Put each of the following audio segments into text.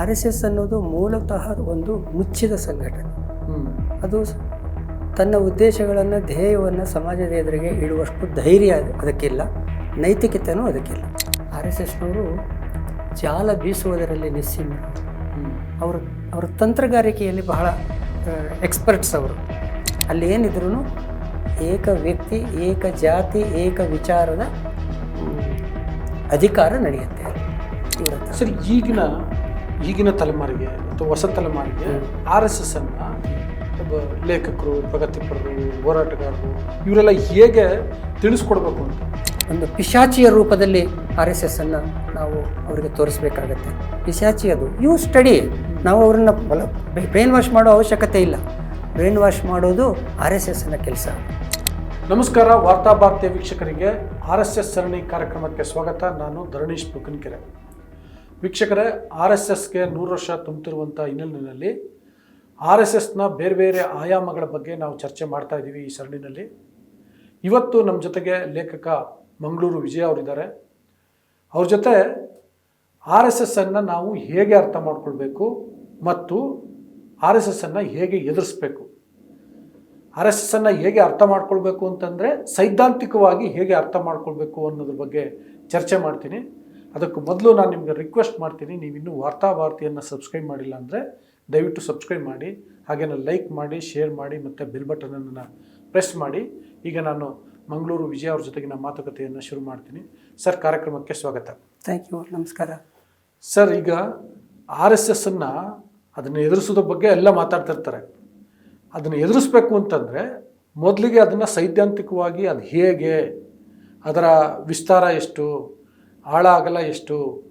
R S S ಅನ್ನೋದು ಮೂಲತಃ ಒಂದು ಮುಚ್ಚಿದ ಸಂಘಟನೆ. ಅದು ತನ್ನ ಉದ್ದೇಶಗಳನ್ನು ಧ್ಯೇಯವನ್ನು ಸಮಾಜದ ಎದುರಿಗೆ ಇಡುವಷ್ಟು ಧೈರ್ಯ ಅದಕ್ಕಿಲ್ಲ. ನೈತಿಕತೆಯೂ ಅದಕ್ಕಿಲ್ಲ. ಆರ್ ಎಸ್ ಎಸ್ನವರು ಜಾಲ ಬೀಸುವುದರಲ್ಲಿ ನಿಸ್ಸೀಮ ಅವರು ಅವರ ತಂತ್ರಗಾರಿಕೆಯಲ್ಲಿ ಬಹಳ ಎಕ್ಸ್ಪರ್ಟ್ಸ್ ಅವರು. ಅಲ್ಲಿ ಏನಿದ್ರು ಏಕ ವ್ಯಕ್ತಿ ಏಕ ಜಾತಿ ಏಕ ವಿಚಾರದ ಅಧಿಕಾರ ನಡೆಯುತ್ತೆ. ಸರಿ ಈಗಿನ ಈಗಿನ ತಲೆಮಾರಿಗೆ ಅಥವಾ ಹೊಸ ತಲೆಮಾರಿಗೆ ಆರ್ ಎಸ್ ಎಸ್ ಅನ್ನ ಒಬ್ಬ ಲೇಖಕರು ಪ್ರಗತಿಪರರು ಹೋರಾಟಗಾರರು ಇವರೆಲ್ಲ ಹೇಗೆ ತಿಳಿಸ್ಕೊಡ್ಬೇಕು ಅಂತ? ಒಂದು ಪಿಶಾಚಿಯ ರೂಪದಲ್ಲಿ ಆರ್ ಎಸ್ ಎಸ್ ಅನ್ನು ನಾವು ಅವರಿಗೆ ತೋರಿಸ್ಬೇಕಾಗತ್ತೆ. ಪಿಶಾಚಿ ಅದು. ಯು ಸ್ಟಡಿ ನಾವು ಅವ್ರನ್ನ ಬಲ ಬ್ರೈನ್ ವಾಶ್ ಮಾಡೋ ಅವಶ್ಯಕತೆ ಇಲ್ಲ. ಬ್ರೈನ್ ವಾಶ್ ಮಾಡೋದು ಆರ್ ಎಸ್ ಎಸ್ನ ಕೆಲಸ. ನಮಸ್ಕಾರ ವಾರ್ತಾ ಭಾರತೀಯ ವೀಕ್ಷಕರಿಗೆ ಆರ್ ಎಸ್ ಎಸ್ ಸರಣಿ ಕಾರ್ಯಕ್ರಮಕ್ಕೆ ಸ್ವಾಗತ. ನಾನು ಧರಣೀಶ್ ಬುಕನ್ಕೆರೆ ವೀಕ್ಷಕರೇ, ಆರ್ ಎಸ್ ಎಸ್ಗೆ ನೂರು ವರ್ಷ ತುಂಬುತ್ತಿರುವಂಥ ಹಿನ್ನೆಲೆಯಲ್ಲಿ ಆರ್ ಎಸ್ ಎಸ್ನ ಬೇರೆ ಬೇರೆ ಆಯಾಮಗಳ ಬಗ್ಗೆ ನಾವು ಚರ್ಚೆ ಮಾಡ್ತಾ ಇದ್ದೀವಿ ಈ ಸರಣಿನಲ್ಲಿ. ಇವತ್ತು ನಮ್ಮ ಜೊತೆಗೆ ಲೇಖಕ ಮಂಗಳೂರು ವಿಜಯ ಅವರಿದ್ದಾರೆ. ಅವ್ರ ಜೊತೆ ಆರ್ ಎಸ್ ಎಸ್ ಅನ್ನು ನಾವು ಹೇಗೆ ಅರ್ಥ ಮಾಡ್ಕೊಳ್ಬೇಕು ಮತ್ತು ಆರ್ ಎಸ್ ಎಸ್ ಅನ್ನು ಹೇಗೆ ಎದುರಿಸ್ಬೇಕು? ಆರ್ ಎಸ್ ಎಸ್ ಅನ್ನು ಹೇಗೆ ಅರ್ಥ ಮಾಡ್ಕೊಳ್ಬೇಕು ಅಂತಂದರೆ ಸೈದ್ಧಾಂತಿಕವಾಗಿ ಹೇಗೆ ಅರ್ಥ ಮಾಡ್ಕೊಳ್ಬೇಕು ಅನ್ನೋದ್ರ ಬಗ್ಗೆ ಚರ್ಚೆ ಮಾಡ್ತೀನಿ. ಅದಕ್ಕೂ ಮೊದಲು ನಾನು ನಿಮಗೆ ರಿಕ್ವೆಸ್ಟ್ ಮಾಡ್ತೀನಿ ನೀವು ಇನ್ನೂ ವಾರ್ತಾ ವಾರ್ತೆಯನ್ನು ಸಬ್ಸ್ಕ್ರೈಬ್ ಮಾಡಿಲ್ಲ ಅಂದರೆ ದಯವಿಟ್ಟು ಸಬ್ಸ್ಕ್ರೈಬ್ ಮಾಡಿ ಹಾಗೇನ ಲೈಕ್ ಮಾಡಿ ಶೇರ್ ಮಾಡಿ ಮತ್ತು ಬೆಲ್ ಬಟನನ್ನು ಪ್ರೆಸ್ ಮಾಡಿ. ಈಗ ನಾನು ಮಂಗಳೂರು ವಿಜಯ ಅವ್ರ ಜೊತೆಗಿನ ಮಾತುಕತೆಯನ್ನು ಶುರು ಮಾಡ್ತೀನಿ. ಸರ್ ಕಾರ್ಯಕ್ರಮಕ್ಕೆ ಸ್ವಾಗತ. ಥ್ಯಾಂಕ್ ಯು ನಮಸ್ಕಾರ. ಸರ್ ಈಗ ಆರ್ ಎಸ್ ಎಸ್ಸನ್ನು ಅದನ್ನು ಎದುರಿಸೋದ್ರ ಬಗ್ಗೆ ಎಲ್ಲ ಮಾತಾಡ್ತಿರ್ತಾರೆ ಅದನ್ನು ಎದುರಿಸ್ಬೇಕು ಅಂತಂದರೆ ಮೊದಲಿಗೆ ಅದನ್ನು ಸೈದ್ಧಾಂತಿಕವಾಗಿ ಅದು ಹೇಗೆ ಅದರ ವಿಸ್ತಾರ ಎಷ್ಟು ಆಳ ಅಗಲ ಎಷ್ಟು?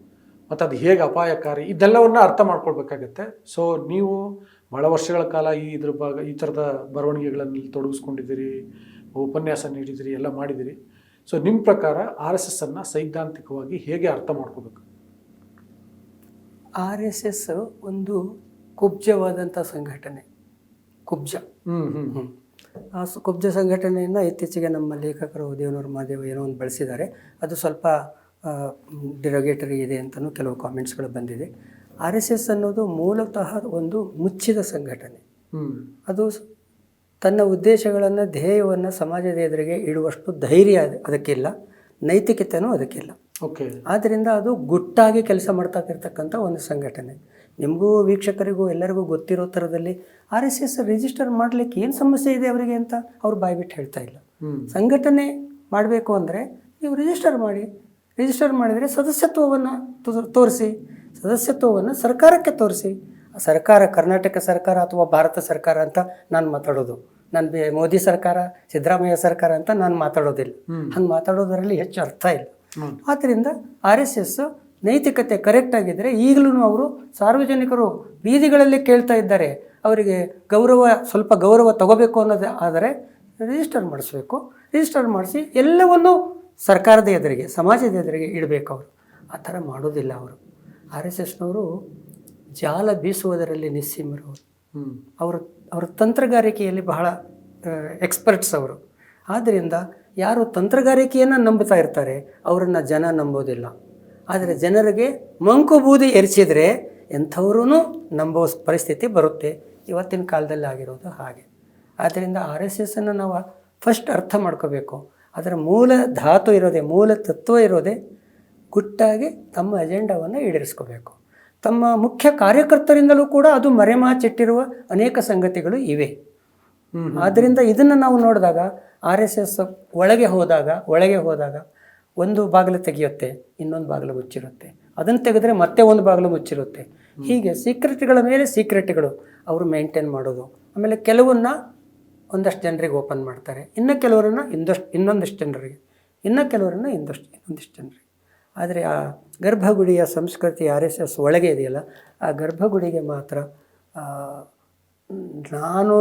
ಮತ್ತು ಅದು ಹೇಗೆ ಅಪಾಯಕಾರಿ? ಇದೆಲ್ಲವನ್ನು ಅರ್ಥ ಮಾಡ್ಕೊಳ್ಬೇಕಾಗತ್ತೆ. ಸೊ ನೀವು ಭಾಳ ವರ್ಷಗಳ ಕಾಲ ಈ ಇದ್ರ ಭಾಗ ಈ ಥರದ ಬರವಣಿಗೆಗಳಲ್ಲಿ ತೊಡಗಿಸ್ಕೊಂಡಿದ್ದೀರಿ ಉಪನ್ಯಾಸ ನೀಡಿದಿರಿ ಎಲ್ಲ ಮಾಡಿದಿರಿ. ಸೊ ನಿಮ್ಮ ಪ್ರಕಾರ ಆರ್ ಎಸ್ ಎಸ್ಸನ್ನು ಸೈದ್ಧಾಂತಿಕವಾಗಿ ಹೇಗೆ ಅರ್ಥ ಮಾಡ್ಕೋಬೇಕು? ಆರ್ ಎಸ್ ಎಸ್ ಒಂದು ಕುಬ್ಜವಾದಂಥ ಸಂಘಟನೆ. ಕುಬ್ಜ. ಹ್ಞೂ. ಆ ಕುಬ್ಜ ಸಂಘಟನೆಯನ್ನು ಇತ್ತೀಚೆಗೆ ನಮ್ಮ ಲೇಖಕರು ದೇವನೂರು ಮಹಾದೇವ ಏನೋ ಒಂದು ಬಳಸಿದ್ದಾರೆ. ಅದು ಸ್ವಲ್ಪ ಡಿರೋಗೇಟರಿ ಇದೆ ಅಂತಲೂ ಕೆಲವು ಕಾಮೆಂಟ್ಸ್ಗಳು ಬಂದಿದೆ. ಆರ್ ಎಸ್ ಎಸ್ ಅನ್ನೋದು ಮೂಲತಃ ಒಂದು ಮುಚ್ಚಿದ ಸಂಘಟನೆ. ಅದು ತನ್ನ ಉದ್ದೇಶಗಳನ್ನು ಧ್ಯೇಯವನ್ನು ಸಮಾಜದ ಎದುರಿಗೆ ಇಡುವಷ್ಟು ಧೈರ್ಯ ಅದ್- ಅದಕ್ಕಿಲ್ಲ. ನೈತಿಕತೆನೂ ಅದಕ್ಕಿಲ್ಲ. ಓಕೆ. ಆದ್ದರಿಂದ ಅದು ಗುಟ್ಟಾಗಿ ಕೆಲಸ ಮಾಡ್ತಾ ಒಂದು ಸಂಘಟನೆ. ನಿಮಗೂ ವೀಕ್ಷಕರಿಗೂ ಎಲ್ಲರಿಗೂ ಗೊತ್ತಿರೋ ಥರದಲ್ಲಿ ಆರ್ ಎಸ್ ಎಸ್ ರಿಜಿಸ್ಟರ್ ಮಾಡಲಿಕ್ಕೆ ಏನು ಸಮಸ್ಯೆ ಇದೆ ಅವರಿಗೆ ಅಂತ ಅವ್ರು ಬಾಯ್ಬಿಟ್ಟು ಹೇಳ್ತಾ ಇಲ್ಲ. ಸಂಘಟನೆ ಮಾಡಬೇಕು ಅಂದರೆ ನೀವು ರಿಜಿಸ್ಟರ್ ಮಾಡಿ. ರಿಜಿಸ್ಟರ್ ಮಾಡಿದರೆ ಸದಸ್ಯತ್ವವನ್ನು ತೋರಿಸಿ ಸದಸ್ಯತ್ವವನ್ನು ಸರ್ಕಾರಕ್ಕೆ ತೋರಿಸಿ. ಆ ಸರ್ಕಾರ ಕರ್ನಾಟಕ ಸರ್ಕಾರ ಅಥವಾ ಭಾರತ ಸರ್ಕಾರ ಅಂತ ನಾನು ಮಾತಾಡೋದು. ನಾನು ಬಿ ಮೋದಿ ಸರ್ಕಾರ ಸಿದ್ದರಾಮಯ್ಯ ಸರ್ಕಾರ ಅಂತ ನಾನು ಮಾತಾಡೋದಿಲ್ಲ. ಹಂಗೆ ಮಾತಾಡೋದರಲ್ಲಿ ಹೆಚ್ಚು ಅರ್ಥ ಇಲ್ಲ. ಆದ್ದರಿಂದ ಆರ್ ಎಸ್ ಎಸ್ ನೈತಿಕತೆ ಕರೆಕ್ಟ್ ಆಗಿದ್ದರೆ ಈಗಲೂ ಅವರು ಸಾರ್ವಜನಿಕರು ಬೀದಿಗಳಲ್ಲಿ ಕೇಳ್ತಾ ಇದ್ದಾರೆ. ಅವರಿಗೆ ಗೌರವ ಸ್ವಲ್ಪ ಗೌರವ ತಗೋಬೇಕು ಅನ್ನೋದು ಆದರೆ ರಿಜಿಸ್ಟರ್ ಮಾಡಿಸ್ಬೇಕು. ರಿಜಿಸ್ಟರ್ ಮಾಡಿಸಿ ಎಲ್ಲವನ್ನೂ ಸರ್ಕಾರದ ಎದುರಿಗೆ ಸಮಾಜದ ಎದುರಿಗೆ ಇಡಬೇಕು ಅವರು. ಆ ಥರ ಮಾಡೋದಿಲ್ಲ ಅವರು. ಆರ್ ಎಸ್ ಎಸ್ನವರು ಜಾಲ ಬೀಸುವುದರಲ್ಲಿ ನಿಸ್ಸೀಮರು ಅವರು. ಅವರ ಅವರ ತಂತ್ರಗಾರಿಕೆಯಲ್ಲಿ ಬಹಳ ಎಕ್ಸ್ಪರ್ಟ್ಸ್ ಅವರು. ಆದ್ದರಿಂದ ಯಾರು ತಂತ್ರಗಾರಿಕೆಯನ್ನು ನಂಬುತ್ತಾ ಇರ್ತಾರೆ ಅವರನ್ನು ಜನ ನಂಬೋದಿಲ್ಲ. ಆದರೆ ಜನರಿಗೆ ಮಂಕು ಬೂದಿ ಎರಚಿದರೆ ಎಂಥವ್ರೂ ನಂಬೋ ಪರಿಸ್ಥಿತಿ ಬರುತ್ತೆ. ಇವತ್ತಿನ ಕಾಲದಲ್ಲಿ ಆಗಿರೋದು ಹಾಗೆ. ಆದ್ದರಿಂದ ಆರ್ ಎಸ್ ಎಸ್ಸನ್ನು ನಾವು ಫಸ್ಟ್ ಅರ್ಥ ಮಾಡ್ಕೋಬೇಕು. ಅದರ ಮೂಲ ಧಾತು ಇರೋದೇ ಮೂಲ ತತ್ವ ಇರೋದೆ ಗುಟ್ಟಾಗಿ ತಮ್ಮ ಅಜೆಂಡಾವನ್ನು ಈಡೇರಿಸ್ಕೋಬೇಕು. ತಮ್ಮ ಮುಖ್ಯ ಕಾರ್ಯಕರ್ತರಿಂದಲೂ ಕೂಡ ಅದು ಮರೆಮಾಚಿಟ್ಟಿರುವ ಅನೇಕ ಸಂಗತಿಗಳು ಇವೆ. ಆದ್ದರಿಂದ ಇದನ್ನು ನಾವು ನೋಡಿದಾಗ ಆರ್ ಎಸ್ ಎಸ್ ಒಳಗೆ ಹೋದಾಗ ಒಳಗೆ ಹೋದಾಗ ಒಂದು ಬಾಗಿಲು ತೆಗೆಯುತ್ತೆ ಇನ್ನೊಂದು ಬಾಗಿಲು ಮುಚ್ಚಿರುತ್ತೆ. ಅದನ್ನು ತೆಗೆದ್ರೆ ಮತ್ತೆ ಒಂದು ಬಾಗಿಲು ಮುಚ್ಚಿರುತ್ತೆ. ಹೀಗೆ ಸೀಕ್ರೆಟ್ಗಳ ಮೇಲೆ ಸೀಕ್ರೆಟ್ಗಳು ಅವರು ಮೇಂಟೈನ್ ಮಾಡೋದು. ಆಮೇಲೆ ಕೆಲವನ್ನ ಒಂದಷ್ಟು ಜನರಿಗೆ ಓಪನ್ ಮಾಡ್ತಾರೆ. ಇನ್ನು ಕೆಲವರನ್ನು ಇಂದಷ್ಟು ಇನ್ನೊಂದಿಷ್ಟು ಜನರಿಗೆ. ಇನ್ನು ಕೆಲವರನ್ನು ಇನ್ನೊಂದಷ್ಟು ಇನ್ನೊಂದಿಷ್ಟು ಜನರಿಗೆ. ಆದರೆ ಆ ಗರ್ಭಗುಡಿಯ ಸಂಸ್ಕೃತಿ ಆರ್ ಎಸ್ ಎಸ್ ಒಳಗೆ ಇದೆಯಲ್ಲ, ಆ ಗರ್ಭಗುಡಿಗೆ ಮಾತ್ರ ನಾನು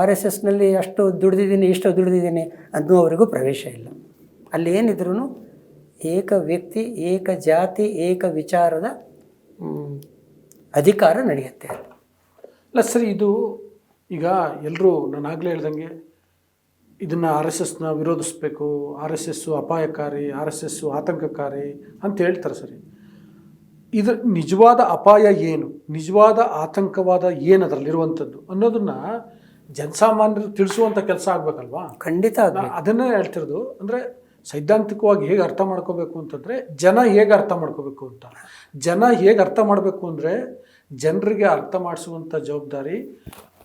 ಆರ್ ಎಸ್ ಎಸ್ನಲ್ಲಿ ಅಷ್ಟು ದುಡಿದಿದ್ದೀನಿ, ಇಷ್ಟು ದುಡಿದಿದ್ದೀನಿ ಅನ್ನುವವರೆಗೂ ಪ್ರವೇಶ ಇಲ್ಲ. ಅಲ್ಲಿ ಏನಿದ್ರು ಏಕ ವ್ಯಕ್ತಿ, ಏಕ ಜಾತಿ, ಏಕ ವಿಚಾರದ ಅಧಿಕಾರ ನಡೆಯುತ್ತೆ ಅಲ್ಲ. ಸರ್, ಇದು ಈಗ ಎಲ್ಲರೂ ನಾನು ಆಗಲೇ ಹೇಳ್ದಂಗೆ ಇದನ್ನು ಆರ್ ಎಸ್ ಎಸ್ನ ವಿರೋಧಿಸ್ಬೇಕು ಆರ್ ಎಸ್ ಎಸ್ಸು ಅಪಾಯಕಾರಿ ಆರ್ ಎಸ್ ಎಸ್ಸು ಆತಂಕಕಾರಿ ಅಂತ ಹೇಳ್ತಾರೆ ಸರಿ. ಇದು ನಿಜವಾದ ಅಪಾಯ ಏನು? ನಿಜವಾದ ಆತಂಕವಾದ ಏನು ಅದರಲ್ಲಿರುವಂಥದ್ದು? ಅನ್ನೋದನ್ನು ಜನಸಾಮಾನ್ಯರು ತಿಳಿಸುವಂಥ ಕೆಲಸ ಆಗಬೇಕಲ್ವಾ? ಖಂಡಿತ ಅದನ್ನೇ ಹೇಳ್ತಿರೋದು. ಅಂದರೆ ಸೈದ್ಧಾಂತಿಕವಾಗಿ ಹೇಗೆ ಅರ್ಥ ಮಾಡ್ಕೋಬೇಕು ಅಂತಂದರೆ ಜನ ಹೇಗೆ ಅರ್ಥ ಮಾಡ್ಕೋಬೇಕು ಅಂತ. ಜನ ಹೇಗೆ ಅರ್ಥ ಮಾಡಬೇಕು ಅಂದರೆ ಜನರಿಗೆ ಅರ್ಥ ಮಾಡಿಸುವಂಥ ಜವಾಬ್ದಾರಿ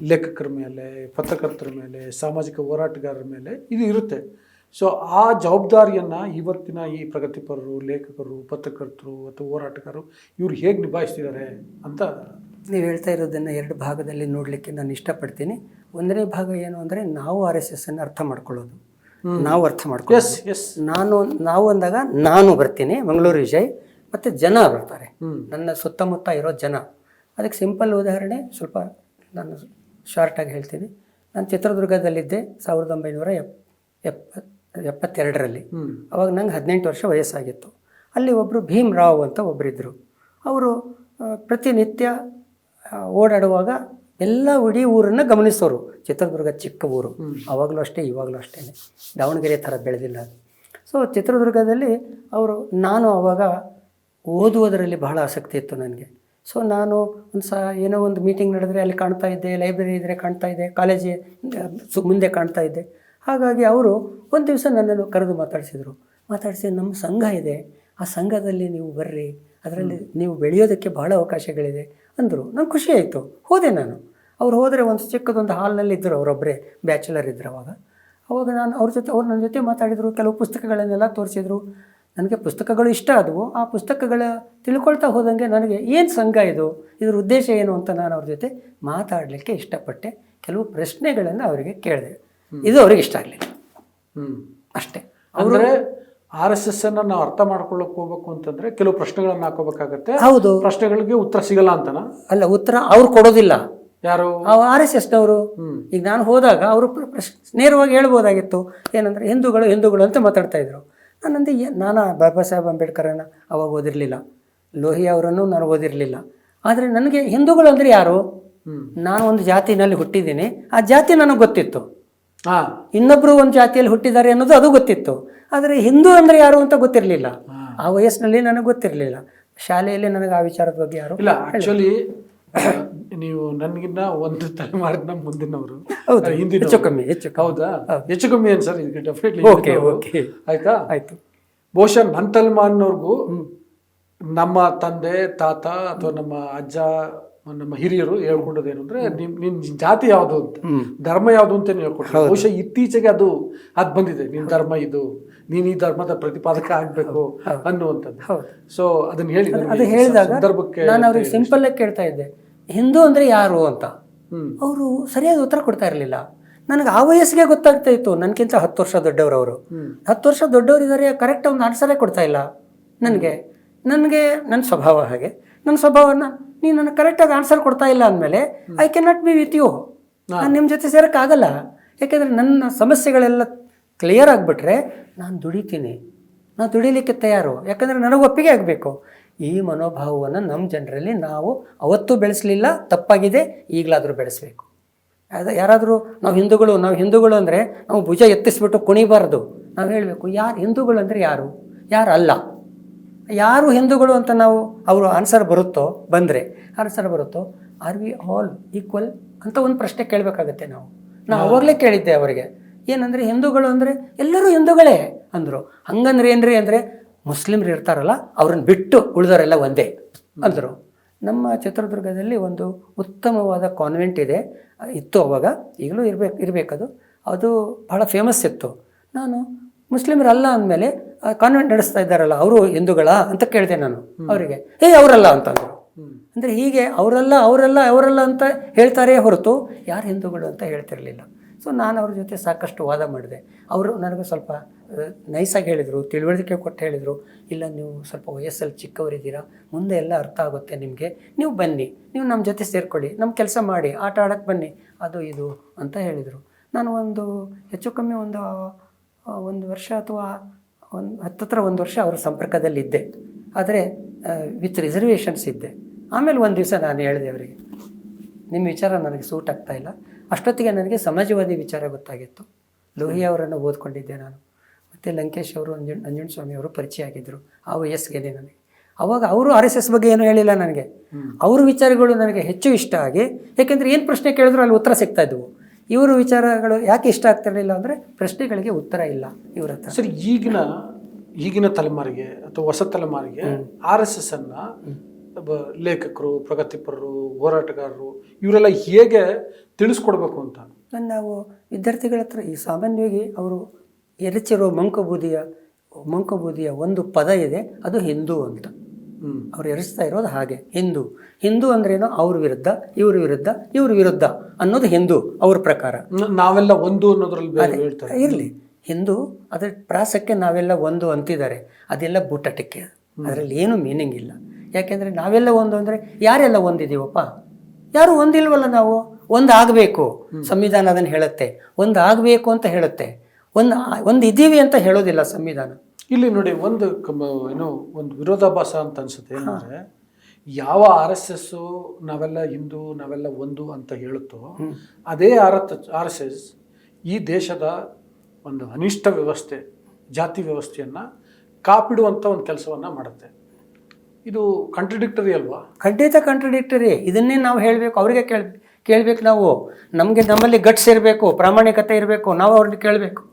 ಲೇಖಕರ ಮೇಲೆ ಪತ್ರಕರ್ತರ ಮೇಲೆ ಸಾಮಾಜಿಕ ಹೋರಾಟಗಾರರ ಮೇಲೆ ಇದು ಇರುತ್ತೆ. ಸೊ ಆ ಜವಾಬ್ದಾರಿಯನ್ನು ಇವತ್ತಿನ ಈ ಪ್ರಗತಿಪರರು ಲೇಖಕರು ಪತ್ರಕರ್ತರು ಅಥವಾ ಹೋರಾಟಗಾರರು ಇವರು ಹೇಗೆ ನಿಭಾಯಿಸ್ತಿದ್ದಾರೆ ಅಂತ ನೀವು ಹೇಳ್ತಾ ಇರೋದನ್ನು ಎರಡು ಭಾಗದಲ್ಲಿ ನೋಡಲಿಕ್ಕೆ ನಾನು ಇಷ್ಟಪಡ್ತೀನಿ. ಒಂದನೇ ಭಾಗ ಏನು ಅಂದರೆ ನಾವು ಆರ್ ಎಸ್ ಎಸ್ ಅನ್ನು ಅರ್ಥ ಮಾಡ್ಕೊಳ್ಳೋದು. ನಾವು ಅರ್ಥ ಮಾಡ್ಕೊಳ್ಳೋದು. ಎಸ್ ಎಸ್ ನಾನು ನಾವು ಅಂದಾಗ ನಾನು ಬರ್ತೀನಿ ಮಂಗಳೂರು ವಿಜಯ್ ಮತ್ತು ಜನ ಬರ್ತಾರೆ. ನನ್ನ ಸುತ್ತಮುತ್ತ ಇರೋ ಜನ. ಅದಕ್ಕೆ ಸಿಂಪಲ್ ಉದಾಹರಣೆ ಸ್ವಲ್ಪ ನಾನು ಶಾರ್ಟಾಗಿ ಹೇಳ್ತೀನಿ. ನಾನು ಚಿತ್ರದುರ್ಗದಲ್ಲಿದ್ದೆ ಸಾವಿರದ ಒಂಬೈನೂರ ಎಪ್ ಎಪ್ಪ ಎಪ್ಪತ್ತೆರಡರಲ್ಲಿ. ಅವಾಗ ನಂಗೆ ಹದಿನೆಂಟು ವರ್ಷ ವಯಸ್ಸಾಗಿತ್ತು. ಅಲ್ಲಿ ಒಬ್ಬರು ಭೀಮ್ ರಾವ್ ಅಂತ ಒಬ್ಬರಿದ್ದರು ಅವರು ಪ್ರತಿನಿತ್ಯ ಓಡಾಡುವಾಗ ಎಲ್ಲ ಇಡೀ ಊರನ್ನು ಗಮನಿಸೋರು. ಚಿತ್ರದುರ್ಗ ಚಿಕ್ಕ ಊರು. ಅವಾಗಲೂ ಅಷ್ಟೇ ಇವಾಗಲೂ ಅಷ್ಟೇ. ದಾವಣಗೆರೆ ಥರ ಬೆಳೆದಿಲ್ಲ ಅದು. ಸೊ ಚಿತ್ರದುರ್ಗದಲ್ಲಿ ಅವರು ನಾನು ಆವಾಗ ಓದುವುದರಲ್ಲಿ ಬಹಳ ಆಸಕ್ತಿ ಇತ್ತು ನನಗೆ. ಸೊ ನಾನು ಒಂದು ಸಹ ಏನೋ ಒಂದು ಮೀಟಿಂಗ್ ನಡೆದರೆ ಅಲ್ಲಿ ಕಾಣ್ತಾ ಇದ್ದೆ ಲೈಬ್ರರಿ ಇದ್ದರೆ ಕಾಣ್ತಾ ಇದ್ದೆ ಕಾಲೇಜಿ ಸು ಮುಂದೆ ಕಾಣ್ತಾ ಇದ್ದೆ. ಹಾಗಾಗಿ ಅವರು ಒಂದು ದಿವಸ ನನ್ನನ್ನು ಕರೆದು ಮಾತಾಡಿಸಿದರು. ಮಾತಾಡಿಸಿ ನಮ್ಮ ಸಂಘ ಇದೆ. ಆ ಸಂಘದಲ್ಲಿ ನೀವು ಬರ್ರಿ. ಅದರಲ್ಲಿ ನೀವು ಬೆಳೆಯೋದಕ್ಕೆ ಬಹಳ ಅವಕಾಶಗಳಿದೆ. ಅಂದರು. ನಂಗೆ ಖುಷಿ ಆಯಿತು. ಹೋದೆ ನಾನು. ಅವ್ರು ಹೋದರೆ ಒಂದು ಚಿಕ್ಕದೊಂದು ಹಾಲ್ನಲ್ಲಿ ಇದ್ದರು ಅವರೊಬ್ಬರೇ ಬ್ಯಾಚುಲರ್ ಇದ್ದರು ಅವಾಗ. ಅವಾಗ ನಾನು ಅವ್ರ ಜೊತೆ ಅವ್ರು ನನ್ನ ಜೊತೆ ಮಾತಾಡಿದರು ಕೆಲವು ಪುಸ್ತಕಗಳನ್ನೆಲ್ಲ ತೋರಿಸಿದ್ರು. ನನಗೆ ಪುಸ್ತಕಗಳು ಇಷ್ಟ ಆದವು ಆ ಪುಸ್ತಕಗಳ ತಿಳ್ಕೊಳ್ತಾ ಹೋದಂಗೆ ನನಗೆ ಏನು ಸಂಘ ಇದು? ಇದ್ರ ಉದ್ದೇಶ ಏನು ಅಂತ ನಾನು ಅವ್ರ ಜೊತೆ ಮಾತಾಡಲಿಕ್ಕೆ ಇಷ್ಟಪಟ್ಟೆ. ಕೆಲವು ಪ್ರಶ್ನೆಗಳನ್ನು ಅವರಿಗೆ ಕೇಳಿದೆ. ಇದು ಅವ್ರಿಗೆ ಇಷ್ಟ ಆಗಲಿಲ್ಲ. ಹ್ಞೂ ಅಷ್ಟೇ. ಅಂದ್ರೆ ಆರ್ ಎಸ್ ಎಸ್ ಅನ್ನು ನಾವು ಅರ್ಥ ಮಾಡ್ಕೊಳ್ಳೋಕೆ ಹೋಗ್ಬೇಕು ಅಂತಂದ್ರೆ ಕೆಲವು ಪ್ರಶ್ನೆಗಳನ್ನು ಹಾಕೋಬೇಕಾಗತ್ತೆ. ಹೌದು. ಪ್ರಶ್ನೆಗಳಿಗೆ ಉತ್ತರ ಸಿಗಲ್ಲ ಅಂತನಾ? ಅಲ್ಲ ಉತ್ತರ ಅವ್ರು ಕೊಡೋದಿಲ್ಲ. ಯಾರು? ಆರ್ ಎಸ್ ಎಸ್ನವರು. ಈಗ ನಾನು ಹೋದಾಗ ಅವರು ಪ್ರಶ್ ನೇರವಾಗಿ ಹೇಳ್ಬೋದಾಗಿತ್ತು. ಏನಂದರೆ ಹಿಂದೂಗಳು ಹಿಂದೂಗಳು ಅಂತ ಮಾತಾಡ್ತಾ ಇದ್ರು. ನಾನಂದೆ ನಾನು ಬಾಬಾ ಸಾಹೇಬ್ ಅಂಬೇಡ್ಕರನ್ನು ಅವಾಗ ಓದಿರಲಿಲ್ಲ. ಲೋಹಿ ಅವರನ್ನು ನಾನು ಓದಿರಲಿಲ್ಲ. ಆದರೆ ನನಗೆ ಹಿಂದೂಗಳು ಅಂದರೆ ಯಾರು? ನಾನು ಒಂದು ಜಾತಿನಲ್ಲಿ ಹುಟ್ಟಿದ್ದೀನಿ. ಆ ಜಾತಿ ನನಗೆ ಗೊತ್ತಿತ್ತು. ಹಾ. ಇನ್ನೊಬ್ಬರು ಒಂದು ಜಾತಿಯಲ್ಲಿ ಹುಟ್ಟಿದ್ದಾರೆ ಅನ್ನೋದು ಅದು ಗೊತ್ತಿತ್ತು. ಆದರೆ ಹಿಂದೂ ಅಂದರೆ ಯಾರು ಅಂತ ಗೊತ್ತಿರಲಿಲ್ಲ. ಆ ವಯಸ್ಸಿನಲ್ಲಿ ನನಗೆ ಗೊತ್ತಿರಲಿಲ್ಲ. ಶಾಲೆಯಲ್ಲಿ ನನಗೆ ಆ ವಿಚಾರದ ಬಗ್ಗೆ ಯಾರು ಇಲ್ಲ ಆಕ್ಚುಲಿ ನೀವು ನನಗಿನ್ನ ಒಂದು ತಲೆಮಾರಿನ ಮುಂದಿನವರು. ಹೌದು ಅಹ್, ಹೆಚ್ಚು ಕಮ್ಮಿ ಹೆಚ್ಚು ಹೌದಾ? ಹೆಚ್ಚು ಕಮ್ಮಿ ಏನು ಸರ್? ಇದಕ್ಕೆ ಡೆಫಿನೆಟ್ಲಿ ಓಕೆ ಓಕೆ ಆಯ್ತಾ? ಆಯಿತು. ಬಹುಶಃ ನನ್ನ ತಲೆಮಾರಿನವ್ರಿಗೂ ನಮ್ಮ ತಂದೆ ತಾತ ಅಥವಾ ನಮ್ಮ ಅಜ್ಜ ನಮ್ಮ ಹಿರಿಯರು ಹೇಳ್ಕೊಂಡದೇನು ಅಂದ್ರೆ ನಿಮ್ ನಿನ್ ಜಾತಿ ಯಾವುದು ಅಂತ. ಧರ್ಮ ಯಾವುದು ಅಂತ ಹೇಳ್ಕೊಡ್ತಾರೆ ಬಹುಶಃ ಇತ್ತೀಚೆಗೆ ಅದು ಅದ್ ಬಂದಿದೆ. ನಿನ್ ಧರ್ಮ ಇದು ನೀನ್ ಈ ಧರ್ಮದ ಪ್ರತಿಪಾದಕ ಆಗ್ಬೇಕು ಅನ್ನುವಂಥದ್ದು. ಸೊ ಅದನ್ನ ಹೇಳಿ ಅದು ಹೇಳಿದಾಗ ಸಂದರ್ಭಕ್ಕೆ ನಾನು ಅವ್ರಿಗೆ ಸಿಂಪಲ್ ಆಗಿ ಕೇಳ್ತಾ ಇದ್ದೆ. ಹಿಂದೂ ಅಂದ್ರೆ ಯಾರು ಅಂತ? ಅವರು ಸರಿಯಾದ ಉತ್ತರ ಕೊಡ್ತಾ ಇರಲಿಲ್ಲ. ನನಗೆ ಆ ವಯಸ್ಸಿಗೆ ಗೊತ್ತಾಗ್ತಾ ಇತ್ತು. ನನಗಿಂತ ಹತ್ತು ವರ್ಷ ದೊಡ್ಡವರು ಅವರು. ಹತ್ತು ವರ್ಷ ದೊಡ್ಡವರು ಇದ್ದಾರೆ ಕರೆಕ್ಟ್ ಒಂದು ಆನ್ಸರೇ ಕೊಡ್ತಾ ಇಲ್ಲ ನನಗೆ. ನನಗೆ ನನ್ನ ಸ್ವಭಾವ ಹಾಗೆ. ನನ್ನ ಸ್ವಭಾವನ ನೀನು ನನಗೆ ಕರೆಕ್ಟಾಗಿ ಆನ್ಸರ್ ಕೊಡ್ತಾ ಇಲ್ಲ ಅಂದಮೇಲೆ I can not be with you ನಾನು ನಿಮ್ಮ ಜೊತೆ ಸೇರೋಕ್ಕಾಗಲ್ಲ. ಯಾಕೆಂದರೆ ನನ್ನ ಸಮಸ್ಯೆಗಳೆಲ್ಲ ಕ್ಲಿಯರ್ ಆಗಿಬಿಟ್ರೆ ನಾನು ದುಡಿತೀನಿ. ನಾನು ದುಡಿಲಿಕ್ಕೆ ತಯಾರು. ಯಾಕಂದರೆ ನನಗೆ ಒಪ್ಪಿಗೆ ಆಗಬೇಕು. ಈ ಮನೋಭಾವವನ್ನು ನಮ್ಮ ಜನರಲ್ಲಿ ನಾವು ಅವತ್ತೂ ಬೆಳೆಸಲಿಲ್ಲ ತಪ್ಪಾಗಿದೆ ಈಗಲಾದರೂ ಬೆಳೆಸಬೇಕು. ಅದು ಯಾರಾದರೂ ನಾವು ಹಿಂದೂಗಳು ನಾವು ಹಿಂದೂಗಳು ಅಂದರೆ ನಾವು ಭುಜ ಎತ್ತಿಸ್ಬಿಟ್ಟು ಕುಣಿಬಾರ್ದು. ನಾವು ಹೇಳಬೇಕು ಯಾರು ಹಿಂದೂಗಳು ಅಂದರೆ ಯಾರು? ಯಾರಲ್ಲ. ಅಲ್ಲ ಯಾರು ಹಿಂದೂಗಳು ಅಂತ ನಾವು ಅವರು ಆನ್ಸರ್ ಬರುತ್ತೋ ಬಂದರೆ ಆನ್ಸರ್ ಬರುತ್ತೋ ಆರ್ ವಿ ಆಲ್ ಈಕ್ವಲ್ ಅಂತ ಒಂದು ಪ್ರಶ್ನೆ ಕೇಳಬೇಕಾಗತ್ತೆ ನಾವು. ನಾವು ಅವಾಗಲೇ ಕೇಳಿದ್ದೆ ಅವರಿಗೆ ಏನಂದರೆ ಹಿಂದೂಗಳು ಅಂದರೆ ಎಲ್ಲರೂ ಹಿಂದೂಗಳೇ ಅಂದರು. ಹಂಗಂದ್ರೆ ಏನ್ರಿ ಅಂದರೆ ಮುಸ್ಲಿಮ್ರು ಇರ್ತಾರಲ್ಲ ಅವ್ರನ್ನ ಬಿಟ್ಟು ಉಳಿದವರೆಲ್ಲ ಒಂದೇ ಅಂದರು. ನಮ್ಮ ಚಿತ್ರದುರ್ಗದಲ್ಲಿ ಒಂದು ಉತ್ತಮವಾದ ಕಾನ್ವೆಂಟ್ ಇದೆ ಇತ್ತು ಅವಾಗ ಈಗಲೂ ಇರಬೇಕು ಇರಬೇಕದು. ಅದು ಬಹಳ ಫೇಮಸ್ ಇತ್ತು. ನಾನು ಮುಸ್ಲಿಮರಲ್ಲ ಅಂದಮೇಲೆ ಕಾನ್ವೆಂಟ್ ನಡೆಸ್ತಾ ಇದ್ದಾರಲ್ಲ ಅವರು ಹಿಂದೂಗಳ ಅಂತ ಕೇಳಿದೆ ನಾನು ಅವರಿಗೆ. ಏ ಅವರಲ್ಲ ಅಂತಂದರು. ಅಂದರೆ ಹೀಗೆ ಅವರಲ್ಲ ಅವರಲ್ಲ ಅವರಲ್ಲ ಅಂತ ಹೇಳ್ತಾರೆ ಹೊರತು ಯಾರು ಹಿಂದೂಗಳು ಅಂತ ಹೇಳ್ತಿರಲಿಲ್ಲ. ಸೊ ನಾನು ಅವ್ರ ಜೊತೆ ಸಾಕಷ್ಟು ವಾದ ಮಾಡಿದೆ. ಅವರು ನನಗೆ ಸ್ವಲ್ಪ ನೈಸಾಗಿ ಹೇಳಿದರು ತಿಳುವಳಿಕೆ ಕೊಟ್ಟು ಹೇಳಿದರು. ಇಲ್ಲ ನೀವು ಸ್ವಲ್ಪ ವಯಸ್ಸಲ್ಲಿ ಚಿಕ್ಕವರಿದ್ದೀರಾ ಮುಂದೆ ಎಲ್ಲ ಅರ್ಥ ಆಗುತ್ತೆ ನಿಮಗೆ. ನೀವು ಬನ್ನಿ ನೀವು ನಮ್ಮ ಜೊತೆ ಸೇರಿಕೊಳ್ಳಿ ನಮ್ಮ ಕೆಲಸ ಮಾಡಿ ಆಟ ಆಡೋಕ್ಕೆ ಬನ್ನಿ ಅದು ಇದು ಅಂತ ಹೇಳಿದರು. ನಾನು ಒಂದು ಹೆಚ್ಚು ಕಮ್ಮಿ ಒಂದು ಒಂದು ವರ್ಷ ಅಥವಾ ಒಂದು ಹತ್ತತ್ರ ಒಂದು ವರ್ಷ ಅವ್ರ ಸಂಪರ್ಕದಲ್ಲಿದ್ದೆ. ಆದರೆ ವಿತ್ ರಿಸರ್ವೇಷನ್ಸ್ ಇದ್ದೆ. ಆಮೇಲೆ ಒಂದು ದಿವಸ ನಾನು ಹೇಳಿದೆ ಅವರಿಗೆ ನಿಮ್ಮ ವಿಚಾರ ನನಗೆ ಸೂಟ್ ಆಗ್ತಾ ಇಲ್ಲ. ಅಷ್ಟೊತ್ತಿಗೆ ನನಗೆ ಸಮಾಜವಾದಿ ವಿಚಾರ ಗೊತ್ತಾಗಿತ್ತು. ಲೋಹಿ ಅವರನ್ನು ಓದ್ಕೊಂಡಿದ್ದೆ ನಾನು. ಮತ್ತು ಲಂಕೇಶ್ ಅವರು ಅಂಜುಣ್ ಅಂಜುಣ್ ಸ್ವಾಮಿ ಅವರು ಪರಿಚಯ ಆಗಿದ್ದರು ಆ ವಯಸ್ಸಿಗೆನೆ ನನಗೆ. ಅವಾಗ ಅವರು ಆರ್ ಎಸ್ ಎಸ್ ಬಗ್ಗೆ ಏನೂ ಹೇಳಿಲ್ಲ ನನಗೆ. ಅವ್ರ ವಿಚಾರಗಳು ನನಗೆ ಹೆಚ್ಚು ಇಷ್ಟ ಆಗಿ ಏಕೆಂದರೆ ಏನು ಪ್ರಶ್ನೆ ಕೇಳಿದ್ರು ಅಲ್ಲಿ ಉತ್ತರ ಸಿಗ್ತಾ ಇವರು ವಿಚಾರಗಳು ಯಾಕೆ ಇಷ್ಟ ಆಗ್ತಿರಲಿಲ್ಲ ಅಂದರೆ ಪ್ರಶ್ನೆಗಳಿಗೆ ಉತ್ತರ ಇಲ್ಲ ಇವರ ಹತ್ರ. ಸರ್ ಈಗಿನ ಈಗಿನ ತಲೆಮಾರಿಗೆ ಅಥವಾ ಹೊಸ ತಲೆಮಾರಿಗೆ ಆರ್ ಎಸ್ ಎಸ್ ಅನ್ನ ಲೇಖಕರು ಪ್ರಗತಿಪರರು ಹೋರಾಟಗಾರರು ಇವರೆಲ್ಲ ಹೇಗೆ ತಿಳಿಸ್ಕೊಡ್ಬೇಕು ಅಂತ? ನಾವು ವಿದ್ಯಾರ್ಥಿಗಳ ಹತ್ರ ಈ ಸಾಮಾನ್ಯವಾಗಿ ಅವರು ಎರಚಿರೋ ಮಂಕಬೂದಿಯ ಮಂಕಬೂದಿಯ ಒಂದು ಪದ ಇದೆ ಅದು ಹಿಂದೂ ಅಂತ. ಅವ್ರು ಎರಿಸ್ತಾ ಇರೋದು ಹಾಗೆ. ಹಿಂದೂ. ಹಿಂದೂ ಅಂದ್ರೇನು ಅವ್ರ ವಿರುದ್ಧ ಇವ್ರ ವಿರುದ್ಧ ಇವ್ರ ವಿರುದ್ಧ ಅನ್ನೋದು ಹಿಂದೂ ಅವ್ರ ಪ್ರಕಾರ. ನಾವೆಲ್ಲ ಒಂದು ಅನ್ನೋದ್ರಲ್ಲಿ ಇರಲಿ. ಹಿಂದೂ ಅದರ ಪ್ರಾಸಕ್ಕೆ ನಾವೆಲ್ಲ ಒಂದು ಅಂತಿದ್ದಾರೆ. ಅದೆಲ್ಲ ಬೂಟಟಿಕೆ. ಅದರಲ್ಲಿ ಏನು ಮೀನಿಂಗ್ ಇಲ್ಲ. ಯಾಕೆಂದರೆ ನಾವೆಲ್ಲ ಒಂದು ಅಂದರೆ ಯಾರೆಲ್ಲ ಒಂದಿದ್ದೀವಪ್ಪ ಯಾರು ಒಂದಿಲ್ವಲ್ಲ ನಾವು? ಒಂದು ಆಗಬೇಕು. ಸಂವಿಧಾನ ಅದನ್ನು ಹೇಳುತ್ತೆ. ಒಂದು ಆಗಬೇಕು ಅಂತ ಹೇಳುತ್ತೆ. ಒಂದು ಒಂದು ಇದ್ದೀವಿ ಅಂತ ಹೇಳೋದಿಲ್ಲ ಸಂವಿಧಾನ. ಇಲ್ಲಿ ನೋಡಿ ಒಂದು ಕಮ- ಏನೋ ಒಂದು ವಿರೋಧಾಭಾಸ ಅಂತ ಅನ್ಸುತ್ತೆ. ಏನಂದ್ರೆ ಯಾವ ಆರ್ ಎಸ್ ಎಸ್ ನಾವೆಲ್ಲ ಹಿಂದೂ ನಾವೆಲ್ಲ ಒಂದು ಅಂತ ಹೇಳುತ್ತೋ ಅದೇ ಆರ್ ಆರ್ ಎಸ್ ಎಸ್ ಈ ದೇಶದ ಒಂದು ಅನಿಷ್ಟ ವ್ಯವಸ್ಥೆ ಜಾತಿ ವ್ಯವಸ್ಥೆಯನ್ನ ಕಾಪಿಡುವಂತ ಒಂದು ಕೆಲಸವನ್ನ ಮಾಡುತ್ತೆ. ಇದು ಕಂಟ್ರಡಿಕ್ಟರಿ ಅಲ್ವಾ? ಖಂಡಿತ ಕಂಟ್ರಡಿಕ್ಟರಿ ಇದನ್ನೇ ನಾವು ಹೇಳಬೇಕು ಅವರಿಗೆ ಕೇಳ ಕೇಳಬೇಕು ನಾವು. ನಮಗೆ ನಮ್ಮಲ್ಲಿ ಗಟ್ಸ್ ಇರಬೇಕು ಪ್ರಾಮಾಣಿಕತೆ ಇರಬೇಕು ನಾವು ಅವ್ರನ್ನ ಕೇಳಬೇಕು.